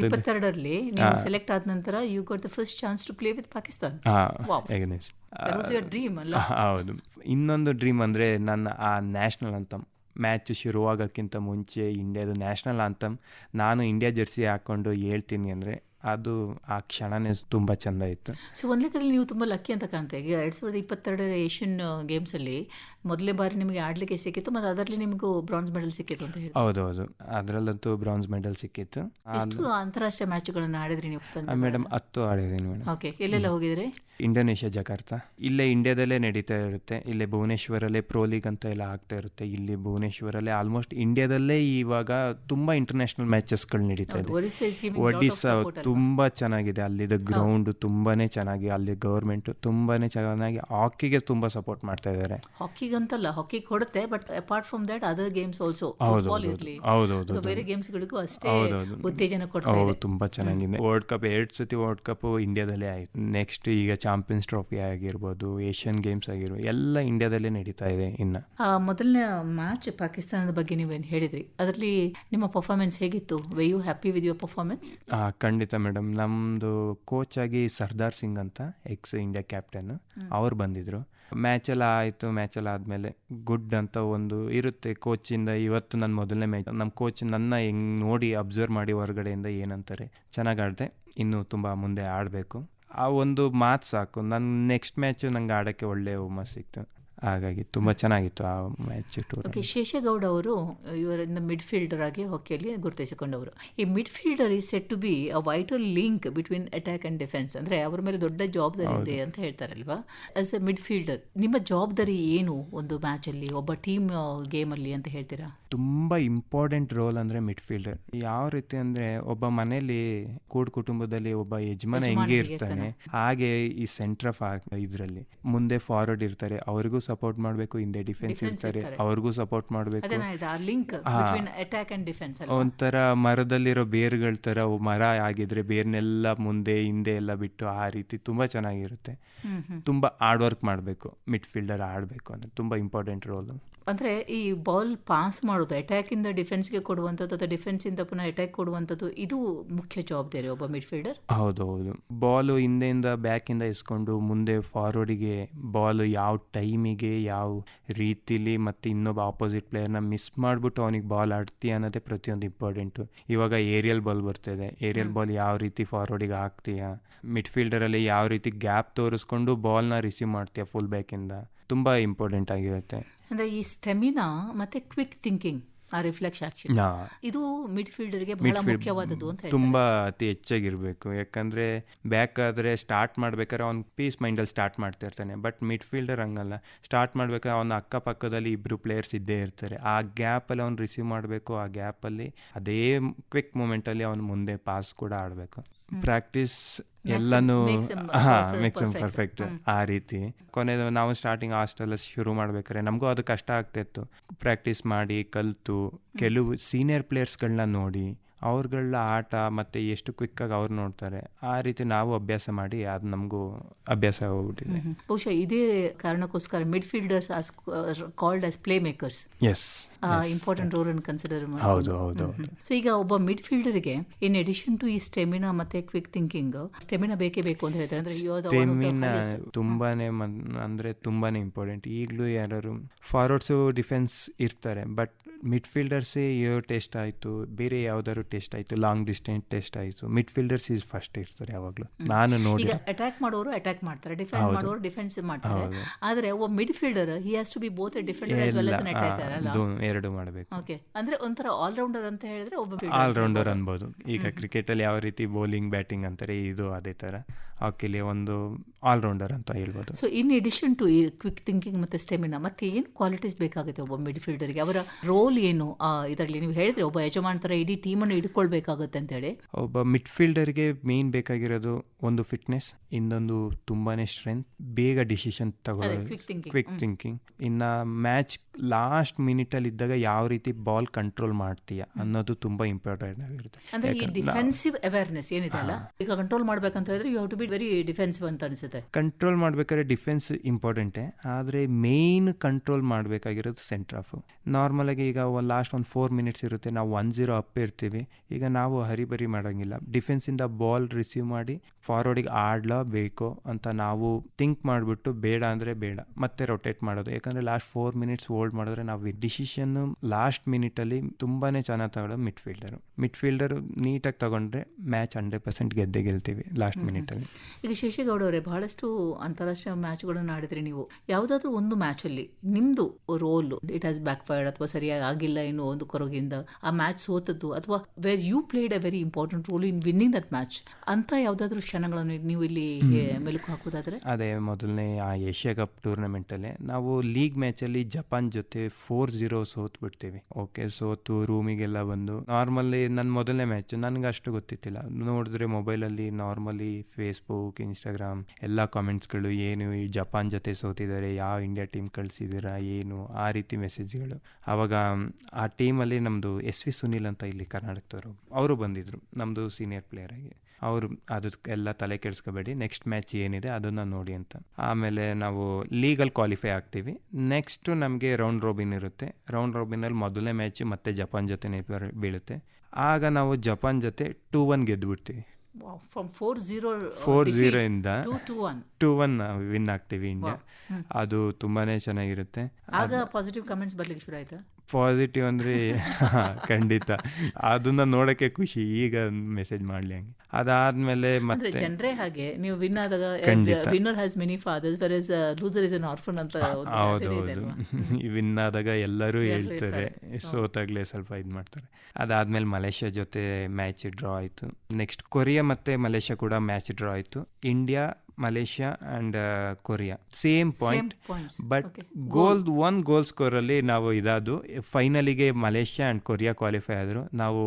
ಇಪ್ಪತ್ತೆರಡರಲ್ಲಿ ಸೆಲೆಕ್ಟ್ ಆದ ನಂತರ you got the first chance to play with Pakistan.
ಹೌದು. ಇನ್ನೊಂದು ಡ್ರೀಮ್ ಅಂದ್ರೆ ನನ್ನ ಆ ನ್ಯಾಷನಲ್ ಅಂತಮ್ ಮ್ಯಾಚ್ ಶುರುವಾಗೋಕ್ಕಿಂತ ಮುಂಚೆ ಇಂಡಿಯಾದ ನ್ಯಾಷನಲ್ ಆಂಥಮ್ ನಾನು ಇಂಡಿಯಾ ಜೆರ್ಸಿ ಹಾಕ್ಕೊಂಡು ಹೇಳ್ತೀನಿ ಅಂದರೆ ಅದು ಆ ಕ್ಷಣನೇ ತುಂಬ ಚೆಂದ ಇತ್ತು.
ಸೊ ಒಂದು ಲೆಕ್ಕದಲ್ಲಿ ನೀವು ತುಂಬ ಲಕ್ಕಿ ಅಂತ ಕಾಣ್ತಾ ಈಗ ಎರಡು ಸಾವಿರದ ಇಪ್ಪತ್ತೆರಡರ ಏಷ್ಯನ್ ಗೇಮ್ಸಲ್ಲಿ ಮೊದಲೇ ಬಾರಿ ನಿಮಗೆ ಆಡಲಿಕ್ಕೆ ಸಿಕ್ಕಿತ್ತು ಮತ್ತು ಅದರಲ್ಲಿ ನಿಮಗೂ ಬ್ರಾನ್ಸ್ ಮೆಡಲ್ ಸಿಕ್ಕಿತ್ತು ಅಂತ ಹೇಳಿ
ಹೌದು ಹೌದು ಅದರಲ್ಲಂತೂ ಬ್ರಾನ್ಸ್ ಮೆಡಲ್ ಸಿಕ್ಕಿತ್ತು.
ಎಷ್ಟು ಅಂತಾರಾಷ್ಟ್ರೀಯ ಮ್ಯಾಚ್ಗಳನ್ನು ಆಡಿದ್ರಿ ನೀವು
ಮೇಡಮ್ ಹತ್ತು ಆಡಿದ್ದೀನಿ ಮೇಡಮ್
ಓಕೆ ಎಲ್ಲೆಲ್ಲ ಹೋಗಿದ್ರಿ?
Indonesia Jakarta. ಇಲ್ಲೇ ಇಂಡಿಯಾದಲ್ಲೇ ನಡೀತಾ ಇರುತ್ತೆ. ಇಲ್ಲೇ ಭುವನೇಶ್ವರಲ್ಲೇ ಪ್ರೋ ಲೀಗ್ ಅಂತ ಎಲ್ಲ ಆಗ್ತಾ ಇರುತ್ತೆ. ಇಲ್ಲಿ ಭುವನೇಶ್ವರಲ್ಲೇ ಆಲ್ಮೋಸ್ಟ್ ಇಂಡಿಯಾದಲ್ಲೇ ಇವಾಗ ತುಂಬಾ ಇಂಟರ್ನ್ಯಾಷನಲ್ ಮ್ಯಾಚಸ್ಗಳು ನಡೀತಾ ಇದೆ. ಒಡಿಸ್ಸಾ? ತುಂಬಾ ಚೆನ್ನಾಗಿದೆ. ಅಲ್ಲಿದ್ದ ಗ್ರೌಂಡ್ ತುಂಬಾನೇ ಚೆನ್ನಾಗಿ ಅಲ್ಲಿ ಗೌರ್ಮೆಂಟ್ ತುಂಬಾನೇ ಚೆನ್ನಾಗಿ ಹಾಕಿಗೆ ತುಂಬಾ ಸಪೋರ್ಟ್ ಮಾಡ್ತಾ ಇದ್ದಾರೆ.
ಹಾಕಿಗಂತಲ್ಲ ಹಾಕಿ ಕೊಡುತ್ತೆ but apart from that other games also
ಹೌದು,
ಫುಟ್ಬಾಲ್
ಹೌದು,
ಇರಲಿ.
ಹೌದು.
ಬೇರೆ ಗೇಮ್ಸ್ಗಳಿಗೂ ಅಷ್ಟೇ. ಉತ್ತೇಜನ ಕೊಡ್ತಾ
ಹೌದು
ಇದೆ.
ತುಂಬಾ ಚೆನ್ನಾಗಿದೆ. ವರ್ಲ್ಡ್ ಕಪ್ ಎರಡು ಸತಿ ವರ್ಲ್ಡ್ ಕಪ್ ಇಂಡಿಯಾದಲ್ಲೇ ಆಯ್ತು. ನೆಕ್ಸ್ಟ್ ಈಗ ಚಾಂಪಿಯನ್ಸ್ ಟ್ರೋಫಿ ಆಗಿರ್ಬೋದು ಏಷ್ಯನ್ ಗೇಮ್ಸ್ ಆಗಿರ್ಬೋದು ಎಲ್ಲ ಇಂಡಿಯಾದಲ್ಲೇ ನಡೀತಾ ಇದೆ ಇನ್ನ.
ಮೊದಲನೇ ಮ್ಯಾಚ್ ಪಾಕಿಸ್ತಾನದ ಬಗ್ಗೆ ನೀವೇನು ಹೇಳಿದ್ರಿ? ಅದರಲ್ಲಿ ನಿಮ್ಮ ಪರ್ಫಾರ್ಮೆನ್ಸ್ ಹೇಗಿತ್ತು? Were you happy with your performance
ಖಂಡಿತ ಮೇಡಮ್ ನಮ್ಮದು ಕೋಚ್ ಆಗಿ ಸರ್ದಾರ್ ಸಿಂಗ್ ಅಂತ ಎಕ್ಸ್ ಇಂಡಿಯಾ ಕ್ಯಾಪ್ಟನ್ ಅವ್ರು ಬಂದಿದ್ರು. ಮ್ಯಾಚ್ ಎಲ್ಲ ಆಯಿತು ಮ್ಯಾಚ್ ಎಲ್ಲ ಆದಮೇಲೆ ಗುಡ್ ಅಂತ ಒಂದು ಇರುತ್ತೆ ಕೋಚಿಂದ ಇವತ್ತು ನನ್ನ ಮೊದಲನೇ ಮ್ಯಾಚ್ ನಮ್ಮ ಕೋಚ್ ನನ್ನ ಹೆಂಗ್ ನೋಡಿ ಅಬ್ಸರ್ವ್ ಮಾಡಿ ಹೊರಗಡೆಯಿಂದ ಏನಂತಾರೆ ಚೆನ್ನಾಗಿ ಆಡಿದೆ. ಇನ್ನೂ ತುಂಬ ಮುಂದೆ ಆಡಬೇಕು. ಆ ಒಂದು ಮಾತು ಸಾಕು. ನನ್ನ ನೆಕ್ಸ್ಟ್ ಮ್ಯಾಚ್ ನಂಗೆ ಆಡೋಕ್ಕೆ ಒಳ್ಳೆಯ ಹುಮ್ಮಸ್ ಸಿಕ್ತು. ಹಾಗಾಗಿ ತುಂಬ ಚೆನ್ನಾಗಿತ್ತು ಆ ಮ್ಯಾಚ್ ಟೂರ್
ಓಕೆ ಶೇಷಗೌಡ ಅವರು ಇವರಿಂದ ಮಿಡ್ ಫೀಲ್ಡರ್ ಆಗಿ ಹಾಕಿಯಲ್ಲಿ ಗುರುತಿಸಿಕೊಂಡವರು. ಈ ಮಿಡ್ ಫೀಲ್ಡರ್ ಈ set to be a vital link between attack and defence ಅಂದ್ರೆ ಅವರ ಮೇಲೆ ದೊಡ್ಡ ಜವಾಬ್ದಾರಿ ಇದೆ ಅಂತ ಹೇಳ್ತಾರಲ್ವಾ? ಆಸ್ ಎ ಮಿಡ್ ಫೀಲ್ಡರ್ ನಿಮ್ಮ ಜವಾಬ್ದಾರಿ ಏನು ಒಂದು ಮ್ಯಾಚಲ್ಲಿ ಒಬ್ಬ ಟೀಮ್ ಗೇಮಲ್ಲಿ ಅಲ್ಲಿ ಅಂತ ಹೇಳ್ತೀರಾ?
ತುಂಬ ಇಂಪಾರ್ಟೆಂಟ್ ರೋಲ್ ಅಂದರೆ ಮಿಡ್ಫೀಲ್ಡರ್ ಯಾವ ರೀತಿ ಅಂದರೆ ಒಬ್ಬ ಮನೇಲಿ ಕೂಡ್ ಕುಟುಂಬದಲ್ಲಿ ಒಬ್ಬ ಯಜಮಾನ ಹೆಂಗೆ ಇರ್ತಾನೆ ಹಾಗೆ ಈ ಸೆಂಟ್ರ್ ಆಫ್ ಇದರಲ್ಲಿ. ಮುಂದೆ ಫಾರ್ವರ್ಡ್ ಇರ್ತಾರೆ ಅವ್ರಿಗೂ ಸಪೋರ್ಟ್ ಮಾಡಬೇಕು ಹಿಂದೆ ಡಿಫೆನ್ಸ್ ಇರ್ತಾರೆ ಅವ್ರಿಗೂ ಸಪೋರ್ಟ್ ಮಾಡಬೇಕು. ಒಂಥರ ಮರದಲ್ಲಿರೋ ಬೇರ್ಗಳ ತರ ಮರ ಆಗಿದ್ರೆ ಬೇರ್ನೆಲ್ಲ ಮುಂದೆ ಹಿಂದೆ ಎಲ್ಲ ಬಿಟ್ಟು ಆ ರೀತಿ ತುಂಬಾ ಚೆನ್ನಾಗಿರುತ್ತೆ. ತುಂಬಾ ಹಾರ್ಡ್ ವರ್ಕ್ ಮಾಡಬೇಕು ಮಿಡ್ಫೀಲ್ಡರ್ ಆಡಬೇಕು ಅಂದರೆ ತುಂಬಾ ಇಂಪಾರ್ಟೆಂಟ್ ರೋಲು
ಅಂದ್ರೆ ಈ ಬಾಲ್ ಪಾಸ್ ಮಾಡೋದು ಅಟ್ಯಾಕ್ ಇಂದ ಡಿಫೆನ್ಸ್ಗೆ ಕೊಡುವಂಥದ್ದು ಅಥವಾ ಡಿಫೆನ್ಸ್ ಇಂದ ಪುನಃ ಅಟ್ಯಾಕ್ ಕೊಡುವಂಥದ್ದು ಇದು ಮುಖ್ಯ ಜವಾಬ್ದಾರಿ ಒಬ್ಬ ಮಿಡ್ ಫೀಲ್ಡರ್
ಹೌದು ಹೌದು. ಬಾಲು ಹಿಂದೆಯಿಂದ ಬ್ಯಾಕಿಂದ ಇಸ್ಕೊಂಡು ಮುಂದೆ ಫಾರ್ವರ್ಡಿಗೆ ಬಾಲ್ ಯಾವ ಟೈಮಿಗೆ ಯಾವ ರೀತಿಲಿ ಮತ್ತು ಇನ್ನೊಬ್ಬ ಆಪೋಸಿಟ್ ಪ್ಲೇಯರ್ನ ಮಿಸ್ ಮಾಡಿಬಿಟ್ಟು ಅವನಿಗೆ ಬಾಲ್ ಆಡ್ತೀಯ ಅನ್ನೋದೇ ಪ್ರತಿಯೊಂದು ಇಂಪಾರ್ಟೆಂಟು ಇವಾಗ ಏರಿಯಲ್ ಬಾಲ್ ಬರ್ತಿದೆ. ಏರಿಯಲ್ ಬಾಲ್ ಯಾವ ರೀತಿ ಫಾರ್ವರ್ಡಿಗೆ ಹಾಕ್ತೀಯಾ? ಮಿಡ್ಫೀಲ್ಡರಲ್ಲಿ ಯಾವ ರೀತಿ ಗ್ಯಾಪ್ ತೋರಿಸ್ಕೊಂಡು ಬಾಲ್ನ ರಿಸೀವ್ ಮಾಡ್ತೀಯ ಫುಲ್ ಬ್ಯಾಕಿಂದ ತುಂಬ ಇಂಪಾರ್ಟೆಂಟ್ ಆಗಿರುತ್ತೆ.
ಅಂದ್ರೆ ಈ ಸ್ಟೆಮಿನಾ ಮತ್ತೆ ಕ್ವಿಕ್ ಥಿಂಕಿಂಗ್ ಆ ರಿಫ್ಲೆಕ್ಸ್ ಆಕ್ಷನ್. ಇದು ಮಿಡ್ ಫೀಲ್ಡರ್ಗೆ ಬಹಳ ಮುಖ್ಯವಾದದ್ದು ಅಂತ.
ತುಂಬ ಅತಿ ಹೆಚ್ಚಾಗಿರ್ಬೇಕು. ಯಾಕಂದ್ರೆ ಬ್ಯಾಕ್ ಆದ್ರೆ ಸ್ಟಾರ್ಟ್ ಮಾಡ್ಬೇಕಾದ್ರೆ ಅವ್ನು ಪೀಸ್ ಮೈಂಡಲ್ಲಿ ಸ್ಟಾರ್ಟ್ ಮಾಡ್ತಾ ಇರ್ತಾನೆ. ಬಟ್ ಮಿಡ್ ಫೀಲ್ಡರ್ ಹಂಗಲ್ಲ. ಸ್ಟಾರ್ಟ್ ಮಾಡ್ಬೇಕಾದ್ರೆ ಅವನ ಅಕ್ಕಪಕ್ಕದಲ್ಲಿ ಇಬ್ರು ಪ್ಲೇಯರ್ಸ್ ಇದ್ದೇ ಇರ್ತಾರೆ. ಆ ಗ್ಯಾಪಲ್ಲಿ ಅವ್ನು ರಿಸೀವ್ ಮಾಡಬೇಕು ಆ ಗ್ಯಾಪಲ್ಲಿ ಅದೇ ಕ್ವಿಕ್ ಮೂಮೆಂಟಲ್ಲಿ ಅವ್ನು ಮುಂದೆ ಪಾಸ್ ಕೂಡ ಆಡಬೇಕು. ಪ್ರಾಕ್ಟೀಸ್ ಎಲ್ಲನೂ ಹಾ
perfect-
ಮೇಕ್ಸ್
perfect.
ಪರ್ಫೆಕ್ಟ್ ಆ ರೀತಿ. ಕೊನೆದು ನಾವು ಸ್ಟಾರ್ಟಿಂಗ್ ಹಾಸ್ಟೆಲ್ ಶುರು ಮಾಡ್ಬೇಕಾದ್ರೆ ನಮಗೂ ಅದು ಕಷ್ಟ ಆಗ್ತಿತ್ತು. ಪ್ರಾಕ್ಟೀಸ್ ಮಾಡಿ ಕಲಿತು ಕೆಲವು ಸೀನಿಯರ್ ಪ್ಲೇಯರ್ಸ್ಗಳನ್ನ ನೋಡಿ ಅವ್ರಗಳ ಆಟ ಮತ್ತೆ ಎಷ್ಟು ಕ್ವಿಕ್ ಆಗಿ ಅವ್ರು ನೋಡ್ತಾರೆ ಆ ರೀತಿ ನಾವು ಅಭ್ಯಾಸ ಮಾಡಿ ಅದು ನಮಗೂ ಅಭ್ಯಾಸ ಹೋಗ್ಬಿಟ್ಟಿದೆ
ಬಹುಶಃ ಇದೇ ಕಾರಣಕ್ಕೋಸ್ಕರ midfielders called as playmakers
as
important role ಅನ್ನು ಕನ್ಸಿಡರ್
ಹೌದು ಹೌದು ಹೌದು.
ಸೊ ಈಗ ಒಬ್ಬ ಮಿಡ್ ಫೀಲ್ಡರ್ಗೆ ಇನ್ ಎಡಿಷನ್ ಟು ಈ ಸ್ಟೆಮಿನಾ ಮತ್ತೆ ಕ್ವಿಕ್ ಥಿಂಕಿಂಗ್ ಸ್ಟೆಮಿನಾ ಬೇಕೇ ಬೇಕು ಅಂತ ಹೇಳ್ತಾರೆ. ಅಂದ್ರೆ
ಸ್ಟೆಮಿನಾ ತುಂಬಾನೇ ಅಂದ್ರೆ ತುಂಬಾನೇ ಇಂಪಾರ್ಟೆಂಟ್ ಈಗಲೂ ಯಾರು ಫಾರ್ವರ್ಡ್ಸು ಡಿಫೆನ್ಸ್ ಇರ್ತಾರೆ ಬಟ್ ಮಿಡ್ ಫೀಲ್ಡರ್ಸೇ ಯೋ ಟೆಸ್ಟ್ ಆಯಿತು ಬೇರೆ ಯಾವ್ದಾದ್ರು ಟೆಸ್ಟ್ ಆಯಿತು ಲಾಂಗ್ ಡಿಸ್ಟೆನ್ಸ್ ಟೆಸ್ಟ್ ಆಯಿತು ಮಿಡ್ ಫೀಲ್ಡರ್ಸ್ ಈಸ್ ಫಸ್ಟ್ ಇರ್ತಾರೆ ಯಾವಾಗಲೂ. ನಾನು ನೋಡಿ
ಅಟ್ಯಾಕ್ ಮಾಡೋರು ಅಟ್ಯಾಕ್ ಮಾಡ್ತಾರೆ ಡಿಫೆನ್ಸ್ ಮಾಡೋರು ಡಿಫೆನ್ಸ್ ಮಾಡ್ತಾರೆ. ಆದ್ರೆ ಒಬ್ಬ midfielder he has to be both defender as well
ಎಲ್ಲ
ಅಟ್ಯಾಕರ್ ಅಲ್ಲ?
ಎರಡು ಮಾಡಬೇಕು.
ಓಕೆ. ಅಂದ್ರೆ ಒಂಥರ ಆಲ್ರೌಂಡರ್ ಅಂತ ಹೇಳಿದ್ರೆ ಒಬ್ಬ
ಆಲ್ರೌಂಡರ್ ಅನ್ಬೋದು. ಈಗ ಕ್ರಿಕೆಟಲ್ಲಿ ಯಾವ ರೀತಿ ಬೌಲಿಂಗ್ ಬ್ಯಾಟಿಂಗ್ ಅಂತಾರೆ ಇದು ಅದೇ ತರ ಹಾಕಿಲಿ ಒಂದು ಆಲ್ರೌಂಡರ್ ಅಂತ ಹೇಳ್ಬೋದು.
ಸೊ ಇನ್ ಎಡಿಷನ್ ಟು ಈ ಕ್ವಿಕ್ ಥಿಂಕಿಂಗ್ ಮತ್ತೆ ಸ್ಟೆಮಿನಾ ಮತ್ತೆ ಏನು ಕ್ವಾಲಿಟೀಸ್ ಬೇಕಾಗುತ್ತೆ ಒಬ್ಬ ಮಿಡ್ ಫೀಲ್ಡರ್ಗೆ ಅವರ ರೋಲ್ ಏನು? ಇದರಲ್ಲಿ ನೀವು ಹೇಳಿದ್ರೆ ಒಬ್ಬ ಯಜಮಾನ್ ತರ ಇಡೀ ಟೀಮನ್ನು ಇಟ್ಕೊಳ್ಬೇಕಾಗುತ್ತೆ ಅಂತ ಹೇಳಿ.
ಒಬ್ಬ ಮಿಡ್ ಫೀಲ್ಡರ್ಗೆ ಮೇನ್ ಬೇಕಾಗಿರೋದು ಒಂದು ಫಿಟ್ನೆಸ್ ಇನ್ನೊಂದು ತುಂಬಾನೇ ಸ್ಟ್ರೆಂತ್ ಬೇಗ ಡಿಸಿಷನ್ ತಗೊಳ್ಳೋದು ಕ್ವಿಕ್ ಥಿಂಕಿಂಗ್ ಇನ್ನ ಮ್ಯಾಚ್ ಲಾಸ್ಟ್ ಮಿನಿಟಲ್ಲಿ ಇದ್ದಾಗ ಯಾವ ರೀತಿ ಬಾಲ್ ಕಂಟ್ರೋಲ್ ಮಾಡ್ತೀಯ ಅನ್ನೋದು ತುಂಬಾ ಇಂಪಾರ್ಟೆಂಟ್ ಆಗಿರುತ್ತೆ.
ಅಂದ್ರೆ ಈ ಡಿಫೆನ್ಸಿವ್ ಅವೇರ್ನೆಸ್ ಏನಿದೆ ಅಲ್ಲ? ಈಗ ಕಂಟ್ರೋಲ್ ಮಾಡ್ಬೇಕಂತ ಹೇಳಿದ್ರೆ you have to be very defensive ಅಂತ ಅನ್ಸುತ್ತೆ.
ಕಂಟ್ರೋಲ್ ಮಾಡ್ಬೇಕಾದ್ರೆ ಡಿಫೆನ್ಸ್ ಇಂಪಾರ್ಟೆಂಟ್ ಆದರೆ ಮೇಯ್ನ್ ಕಂಟ್ರೋಲ್ ಮಾಡಬೇಕಾಗಿರೋದು ಸೆಂಟರ್ ಆಫ್ ನಾರ್ಮಲಾಗಿ ಈಗ ಒಂದು ಲಾಸ್ಟ್ ಒಂದು ಫೋರ್ ಮಿನಿಟ್ಸ್ ಇರುತ್ತೆ ನಾವು ಒನ್ ಜೀರೋ ಅಪ್ ಇರ್ತೀವಿ. ಈಗ ನಾವು ಹರಿಬರಿ ಮಾಡೋಂಗಿಲ್ಲ. ಡಿಫೆನ್ಸಿಂದ ಬಾಲ್ ರಿಸೀವ್ ಮಾಡಿ ಫಾರ್ವರ್ಡಿಗೆ ಬೇಕೋ ಅಂತ ನಾವು ಥಿಂಕ್ ಮಾಡಿಬಿಟ್ಟು ಬೇಡ ಅಂದರೆ ಬೇಡ ಮತ್ತೆ ರೊಟೇಟ್ ಮಾಡೋದು. ಯಾಕಂದರೆ ಲಾಸ್ಟ್ ಫೋರ್ ಮಿನಿಟ್ಸ್ ಹೋಲ್ಡ್ ಮಾಡಿದ್ರೆ ನಾವು ಡಿಸಿಷನ್ ಲಾಸ್ಟ್ ಮಿನಿಟಲ್ಲಿ ತುಂಬಾ ಚೆನ್ನಾಗಿ ತಗೊಳ್ಳೋದು ಮಿಡ್ ಫೀಲ್ಡರು ಮಿಡ್ ಫೀಲ್ಡರು ನೀಟಾಗಿ ತಗೊಂಡ್ರೆ ಮ್ಯಾಚ್ ಹಂಡ್ರೆಡ್ ಪರ್ಸೆಂಟ್ ಗೆದ್ದೆ ಗೆಲ್ತೀವಿ ಲಾಸ್ಟ್ ಮಿನಿಟಲ್ಲಿ
ಈಗ ಶಶಿಗೌಡ ಅವರೇ ಬಹಳಷ್ಟು ಅಂತಾರಾಷ್ಟ್ರೀಯ ಮ್ಯಾಚ್ಗಳನ್ನು ಆಡಿದ್ರಿ ನೀವು. ಯಾವುದಾದ್ರೂ ಒಂದು ಮ್ಯಾಚಲ್ಲಿ ನಿಮ್ದು role it has backfired ಅಥವಾ ಸರಿಯಾಗಿ ಆಗಿಲ್ಲ ಏನು ಒಂದು ಕೊರಗಿಂದ ಆ ಮ್ಯಾಚ್ ಸೋತದ್ದು ಅಥವಾ where you played a very important role in winning that match ಅಂತ ಯಾವುದಾದ್ರೂ ಕ್ಷಣಗಳನ್ನು ನೀವು ಇಲ್ಲಿ ಮೆಲುಕು ಹಾಕೋದಾದ್ರೆ
ಅದೇ ಮೊದಲನೇ ಆ ಏಷ್ಯಾ ಕಪ್ ಟೂರ್ನಮೆಂಟಲ್ಲೇ ನಾವು ಲೀಗ್ ಮ್ಯಾಚಲ್ಲಿ ಜಪಾನ್ ಜೊತೆ ಫೋರ್ ಜೀರೋ ಸೋತ್ ಬಿಡ್ತೀವಿ ಓಕೆ ಸೋತು ರೂಮಿಗೆಲ್ಲ ಬಂದು. ನಾರ್ಮಲಿ ನನ್ನ ಮೊದಲನೇ ಮ್ಯಾಚ್ ನನಗೆ ಅಷ್ಟು ಗೊತ್ತಿತ್ತಿಲ್ಲ. ನೋಡಿದ್ರೆ ಮೊಬೈಲಲ್ಲಿ ನಾರ್ಮಲಿ ಫೇಸ್ಬುಕ್ ಇನ್ಸ್ಟಾಗ್ರಾಮ್ ಎಲ್ಲ ಕಾಮೆಂಟ್ಸ್ಗಳು ಏನು ಈ ಜಪಾನ್ ಜೊತೆ ಸೋತಿದ್ದಾರೆ, ಯಾವ ಇಂಡಿಯಾ ಟೀಮ್ ಕಳಿಸಿದ್ದೀರಾ ಏನು, ಆ ರೀತಿ ಮೆಸೇಜ್ಗಳು ಆವಾಗ, ಆ ಟೀಮಲ್ಲಿ ನಮ್ಮದು ಎಸ್ ವಿ ಸುನಿಲ್ ಅಂತ ಇಲ್ಲಿ ಕರ್ನಾಟಕದವರು ಅವರು ಬಂದಿದ್ದರು ನಮ್ಮದು ಸೀನಿಯರ್ ಪ್ಲೇಯರಾಗಿ ಅವರು ಅದಕ್ಕೆಲ್ಲ ತಲೆ ಕೆಡಿಸ್ಕೋಬೇಡಿ ನೆಕ್ಸ್ಟ್ ಮ್ಯಾಚ್ ಏನಿದೆ ಅದನ್ನು ನೋಡಿ ಅಂತ. ಆಮೇಲೆ ನಾವು ಲೀಗಲ್ ಕ್ವಾಲಿಫೈ ಆಗ್ತೀವಿ. ನೆಕ್ಸ್ಟು ನಮಗೆ ರೌಂಡ್ ರೋಬಿನ್ ಇರುತ್ತೆ. ರೌಂಡ್ ರೋಬಿನಲ್ಲಿ ಮೊದಲನೇ ಮ್ಯಾಚ್ ಮತ್ತೆ ಜಪಾನ್ ಜೊತೆ ಬೀಳುತ್ತೆ. ಆಗ ನಾವು ಜಪಾನ್ ಜೊತೆ ಟೂ ಒನ್ ಗೆದ್ದುಬಿಡ್ತೀವಿ
ಫ್ರಮ್ ಫೋರ್ ಝೀರೋ
ಫೋರ್ ಇಂದ
to two one
two one win ಆಗ್ತೀವಿ ಇಂಡಿಯಾ. ಅದು ತುಂಬಾನೇ ಚೆನ್ನಾಗಿರುತ್ತೆ.
ಆಗ ಪಾಸಿಟಿವ್ ಕಮೆಂಟ್ಸ್ ಬರ್ಲಿಕ್ಕೆ ಶುರು ಆಯ್ತಾ?
ಪಾಸಿಟಿವ್ ಅಂದರೆ [laughs] ಖಂಡಿತ. ಅದನ್ನ ನೋಡೋಕ್ಕೆ ಖುಷಿ. ಈಗ ಮೆಸೇಜ್ ಮಾಡಲಿ ಹಂಗೆ. ಅದಾದ್ಮೇಲೆ ಮತ್ತೆ
ಜನರೇ ಹಾಗೆ. ನೀವು ವಿನ್ ಆದಾಗ winner has many fathers whereas loser is an orphan ಅಂತ
ಹೌದು ಹೌದು ವಿನ್ ಆದಾಗ ಎಲ್ಲರೂ ಹೇಳ್ತಾರೆ ಸೋತಾಗ್ಲೇ ಸ್ವಲ್ಪ ಇದು ಮಾಡ್ತಾರೆ. ಅದಾದ್ಮೇಲೆ ಮಲೇಷ್ಯಾ ಜೊತೆ ಮ್ಯಾಚ್ ಡ್ರಾ ಆಯಿತು. ನೆಕ್ಸ್ಟ್ ಕೊರಿಯಾ ಮತ್ತೆ ಮಲೇಷ್ಯಾ ಕೂಡ ಮ್ಯಾಚ್ ಡ್ರಾ ಆಯಿತು. India Malaysia and Korea same point. But. Goal one goal ಸ್ಕೋರಲ್ಲಿ ನಾವು ಇದಾದು ಫೈನಲಿಗೆ ಮಲೇಷ್ಯಾ ಆ್ಯಂಡ್ ಕೊರಿಯಾ ಕ್ವಾಲಿಫೈ ಆದರು ನಾವು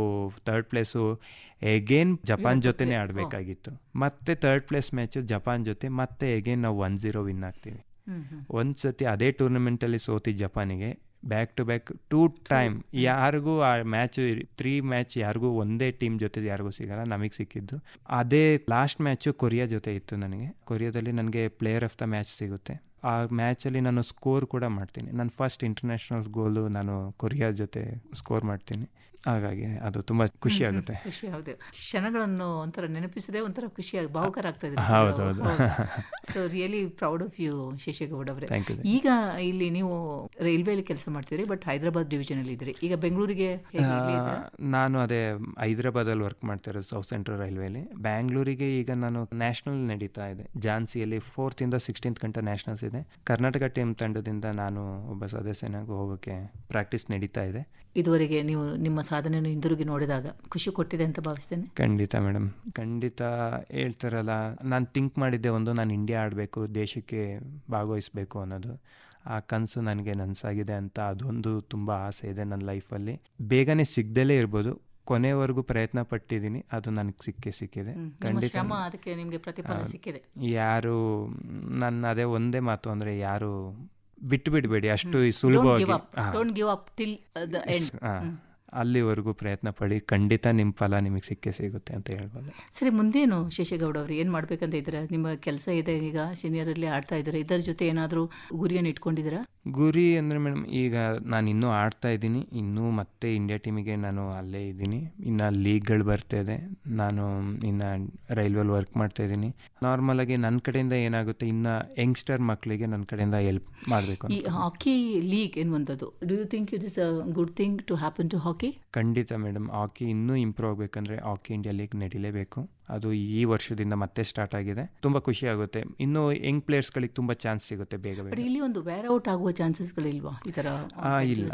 ಥರ್ಡ್ ಪ್ಲೇಸು ಎಗೇನ್ ಜಪಾನ್ ಜೊತೆನೇ ಆಡಬೇಕಾಗಿತ್ತು. ಮತ್ತೆ ಥರ್ಡ್ ಪ್ಲೇಸ್ ಮ್ಯಾಚು ಜಪಾನ್ ಜೊತೆ ಮತ್ತೆ ಎಗೇನ್ ನಾವು ಒನ್ ಜೀರೋ ವಿನ್ ಆಗ್ತೀವಿ.
ಒಂದ್ಸತಿ ಹ್ಮ್.
ಒಂದು ಸತಿ ಅದೇ ಟೂರ್ನಮೆಂಟಲ್ಲಿ ಸೋತಿ ಜಪಾನಿಗೆ back to back two time ಯಾರಿಗೂ ಆ ಮ್ಯಾಚ್ ತ್ರೀ ಮ್ಯಾಚ್ ಯಾರಿಗೂ ಒಂದೇ ಟೀಮ್ ಜೊತೆ ಯಾರಿಗೂ ಸಿಗಲ್ಲ ನಮಗೆ ಸಿಕ್ಕಿದ್ದು. ಅದೇ ಲಾಸ್ಟ್ ಮ್ಯಾಚು ಕೊರಿಯಾ ಜೊತೆ ಇತ್ತು ನನಗೆ. ಕೊರಿಯಾದಲ್ಲಿ ನನಗೆ ಪ್ಲೇಯರ್ ಆಫ್ ದ ಮ್ಯಾಚ್ ಸಿಗುತ್ತೆ. ಆ ಮ್ಯಾಚಲ್ಲಿ ನಾನು ಸ್ಕೋರ್ ಕೂಡ ಮಾಡ್ತೀನಿ. ನನ್ನ ಫಸ್ಟ್ ಇಂಟರ್ನ್ಯಾಷನಲ್ ಗೋಲು ನಾನು ಕೊರಿಯಾ ಜೊತೆ ಸ್ಕೋರ್ ಮಾಡ್ತೀನಿ. ಹಾಗಾಗಿ ಅದು ತುಂಬಾ ಖುಷಿ ಆಗುತ್ತೆ
ಖುಷಿ ಹೌದು ಕ್ಷಣಗಳನ್ನು ಒಂಥರ ನೆನಪಿಸದೆ ಒಂಥರ ಖುಷಿಯಾಗಿ ಭಾವುಕರ ಆಗ್ತಾ ಇದ್ದಾರೆ
ಹೌದು, ಹೌದು.
So really proud of you Sheshagowda ಅವರೇ. ಈಗ ಇಲ್ಲಿ ನೀವು ರೈಲ್ವೆಯಲ್ಲಿ ಕೆಲಸ ಮಾಡ್ತೀರಿ ಬಟ್ ಹೈದರಾಬಾದ್ ಡಿವಿಷನ್ ಅಲ್ಲಿ ಇದ್ರಿ. ಈಗ ಬೆಂಗಳೂರಿಗೆ
ನಾನು ಅದೇ ಹೈದ್ರಾಬಾದಲ್ಲಿ ವರ್ಕ್ ಮಾಡ್ತಿರೋದು ಸೌತ್ ಸೆಂಟ್ರಲ್ ರೈಲ್ವೆಲಿ. ಬ್ಯಾಂಗ್ಳೂರಿಗೆ ಈಗ ನಾನು ನ್ಯಾಷನಲ್ ನಡೀತಾ ಇದೆ. ಝಾನ್ಸಿಯಲ್ಲಿ ಫೋರ್ತಿಂದ ಸಿಕ್ಸ್ಟೀನ್ತ್ ಗಂಟೆ ನ್ಯಾಷನಲ್ಸ್ ಇದೆ. ಕರ್ನಾಟಕ ಟೀಮ್ ತಂಡದಿಂದ ನಾನು ಒಬ್ಬ ಸದಸ್ಯನಾಗಿ ಹೋಗೋಕೆ ಪ್ರಾಕ್ಟೀಸ್ ನಡೀತಾ ಇದೆ.
ಇದುವರೆಗೆ ನೀವು ನಿಮ್ಮ ಸಾಧನೆಯನ್ನು ಹಿಂದಿರುಗಿ ನೋಡಿದಾಗ ಖುಷಿ ಕೊಟ್ಟಿದೆ ಅಂತ ಭಾವಿಸ್ತೇನೆ.
ಖಂಡಿತ ಮೇಡಮ್. ಖಂಡಿತ ಹೇಳ್ತಾರಲ್ಲ ನಾನು ಥಿಂಕ್ ಮಾಡಿದ್ದೆ ಒಂದು ನಾನು ಇಂಡಿಯಾ ಆಡಬೇಕು ದೇಶಕ್ಕೆ ಭಾಗವಹಿಸಬೇಕು ಅನ್ನೋದು. ಆ ಕನಸು ನನಗೆ ನನಸಾಗಿದೆ ಅಂತ ಅದೊಂದು ತುಂಬ ಆಸೆ ಇದೆ ನನ್ನ ಲೈಫಲ್ಲಿ. ಬೇಗನೆ ಸಿಗ್ದಲೇ ಇರ್ಬೋದು ಕೊನೆವರೆಗೂ ಪ್ರಯತ್ನ ಪಟ್ಟಿದ್ದೀನಿ ಅದು ನನಗೆ ಸಿಕ್ಕೇ ಸಿಕ್ಕಿದೆ. ಖಂಡಿತ
ಅದಕ್ಕೆ ನಿಮಗೆ ಪ್ರತಿಫಲ ಸಿಕ್ಕಿದೆ.
ಯಾರು ನನ್ನ ಅದೇ ಒಂದೇ ಮಾತು ಅಂದರೆ ಯಾರು ಬಿಟ್ಟು ಬಿಡಬೇಡಿ ಅಷ್ಟು ಸುಲಭವಾಗಿ
ಎಂಡ್
ಅಲ್ಲಿವರೆಗೂ ಪ್ರಯತ್ನ ಪಡಿ ಖಂಡಿತ ನಿಮ್ಮ ಫಲ ನಿಮಗೆ ಸಿಕ್ಕೇ ಸಿಗುತ್ತೆ ಅಂತ ಹೇಳ್ಬೋದು.
ಸರಿ ಮುಂದೇನು ಶೇಷಗೌಡ ಅವರು ಏನು ಮಾಡ್ಬೇಕಂತ ಇದ್ದೀರಾ? ನಿಮ್ಮ ಕೆಲಸ ಇದೆ ಈಗ ಸೀನಿಯರಲ್ಲಿ ಆಡ್ತಾ ಇದ್ದೀರಾ? ಇದರ ಜೊತೆ ಏನಾದರೂ ಗುರಿಯನ್ನು ಇಟ್ಕೊಂಡಿದ್ದೀರಾ?
ಗುರಿ ಅಂದರೆ ಮೇಡಮ್ ಈಗ ನಾನು ಇನ್ನೂ ಆಡ್ತಾ ಇದ್ದೀನಿ. ಇನ್ನೂ ಮತ್ತೆ ಇಂಡಿಯಾ ಟೀಮಿಗೆ ನಾನು ಅಲ್ಲೇ ಇದ್ದೀನಿ. ಇನ್ನು ಲೀಗ್ಗಳು ಬರ್ತಾ ಇದೆ. ನಾನು ಇನ್ನು ರೈಲ್ವೆಲ್ಲಿ ವರ್ಕ್ ಮಾಡ್ತಾ ಇದ್ದೀನಿ. ನಾರ್ಮಲಾಗಿ ನನ್ನ ಕಡೆಯಿಂದ ಏನಾಗುತ್ತೆ ಇನ್ನು ಯಂಗ್ಸ್ಟರ್ ಮಕ್ಕಳಿಗೆ ನನ್ನ ಕಡೆಯಿಂದ ಹೆಲ್ಪ್ ಮಾಡಬೇಕು
ಈ ಹಾಕಿ ಲೀಗ್ ಎನ್ನುವಂಥದ್ದು do you think it is a good thing to happen to hockey
ಖಂಡಿತ ಮೇಡಮ್ ಹಾಕಿ ಇನ್ನೂ ಇಂಪ್ರೂವ್ ಆಗಬೇಕಂದ್ರೆ ಹಾಕಿ ಇಂಡಿಯಾ ಲೀಗ್ ನಡೀಲೇಬೇಕು. ಅದು ಈ ವರ್ಷದಿಂದ ಮತ್ತೆ ಸ್ಟಾರ್ಟ್ ಆಗಿದೆ. ತುಂಬಾ ಖುಷಿ ಆಗುತ್ತೆ. ಇನ್ನು ಯಂಗ್ ಪ್ಲೇಯರ್ಸ್ಗಳಿಗೆ ತುಂಬಾ ಚಾನ್ಸ್ ಸಿಗುತ್ತೆ ಬೇಗ ಬೇಗ.
ಇಲ್ಲಿ ಒಂದು ವೇರ್ ಔಟ್ ಆಗುವ ಚಾನ್ಸಸ್ಗಳಿಲ್ವಾ ಈ ಥರ
ಇಲ್ಲ.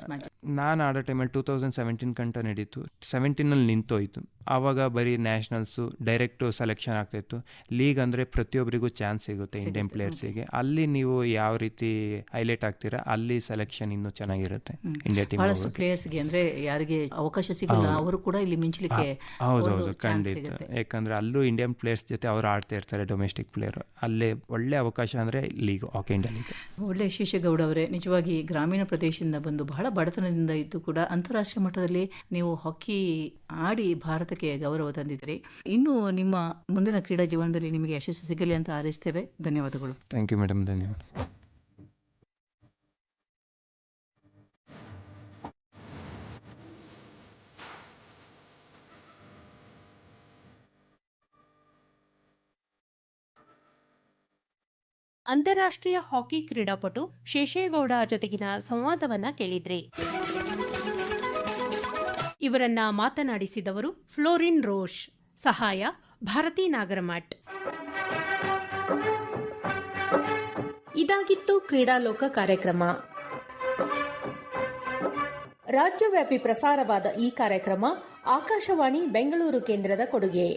ನಾನು ಆಡೋ ಟೈಮಲ್ಲಿ ಟೂ ತೌಸಂಡ್ ಸೆವೆಂಟೀನ್ ಕಂಟ ನಡೀತು. ಸೆವೆಂಟೀನಲ್ಲಿ ನಿಂತೋಯ್ತು. ಆವಾಗ ಬರೀ ನ್ಯಾಷನಲ್ಸು ಡೈರೆಕ್ಟ್ ಸೆಲೆಕ್ಷನ್ ಆಗ್ತಿತ್ತು ಲೀಗ್ ಅಂದ್ರೆ ಪ್ರತಿಯೊಬ್ಬರಿಗೂ ಚಾನ್ಸ್ ಸಿಗುತ್ತೆ ಇಂಡಿಯನ್ ಪ್ಲೇಯರ್ಸಿಗೆ ಅಲ್ಲಿ ನೀವು ಯಾವ ರೀತಿ ಹೈಲೈಟ್ ಆಗ್ತೀರಾ? ಅಲ್ಲಿ ಸೆಲೆಕ್ಷನ್ ಇನ್ನೂ ಚೆನ್ನಾಗಿರುತ್ತೆ ಇಂಡಿಯಾ ಟೀಮ್
ಬಹಳಷ್ಟು ಪ್ಲೇಯರ್ಸ್ಗೆ ಅಂದ್ರೆ ಯಾರಿಗೆ ಅವಕಾಶ ಸಿಗಲ್ಲ ಅವರು ಕೂಡ ಇಲ್ಲಿ ಮಿಂಚಲಿಕ್ಕೆ
ಹೌದೌದು ಖಂಡಿತ. ಯಾಕಂದ್ರೆ ಅಲ್ಲೂ ಇಂಡಿಯನ್ ಪ್ಲೇಯರ್ಸ್ ಜೊತೆ ಅವ್ರು ಆಡ್ತಾ ಇರ್ತಾರೆ ಡೊಮೆಸ್ಟಿಕ್ ಪ್ಲೇಯರ್ ಅಲ್ಲೇ ಒಳ್ಳೆ ಅವಕಾಶ ಅಂದರೆ ಲೀಗ್ ಹಾಕಿ ಇಂಡಿಯಾ ಲೀಗ್
ಒಳ್ಳೆ ಶೇಷಗೌಡ ಅವರೇ ನಿಜವಾಗಿ ಗ್ರಾಮೀಣ ಪ್ರದೇಶದಿಂದ ಬಂದು ಬಹಳ ಬಡತನದಿಂದ ಇದ್ದು ಕೂಡ ಅಂತಾರಾಷ್ಟ್ರೀಯ ಮಟ್ಟದಲ್ಲಿ ನೀವು ಹಾಕಿ ಆಡಿ ಭಾರತಕ್ಕೆ ಗೌರವ ತಂದಿದ್ದೀರಿ. ಇನ್ನು ನಿಮ್ಮ ಮುಂದಿನ ಕ್ರೀಡಾ ಜೀವನದಲ್ಲಿ ನಿಮಗೆ ಯಶಸ್ಸು ಸಿಗಲಿ ಅಂತ ಆರಿಸ್ತೇವೆ ಧನ್ಯವಾದಗಳು.
ಥ್ಯಾಂಕ್ ಯು ಮೇಡಮ್ ಧನ್ಯವಾದ.
ಅಂತಾರಾಷ್ಟ್ರೀಯ ಹಾಕಿ ಕ್ರೀಡಾಪಟು ಶೇಷೇಗೌಡ ಜೊತೆಗಿನ ಸಂವಾದವನ್ನ ಕೇಳಿದ್ರಿ. ಇವರನ್ನ ಮಾತನಾಡಿಸಿದವರು ಫ್ಲೋರಿನ್ ರೋಷ್. ಸಹಾಯ, ಭಾರತಿ ನಾಗರಮಠ್.
ಇದಾಗಿತ್ತು ಕ್ರೀಡಾಲೋಕ ಕಾರ್ಯಕ್ರಮ. ರಾಜ್ಯವ್ಯಾಪಿ ಪ್ರಸಾರವಾದ ಈ ಕಾರ್ಯಕ್ರಮ ಆಕಾಶವಾಣಿ ಬೆಂಗಳೂರು ಕೇಂದ್ರದ ಕೊಡುಗೆ.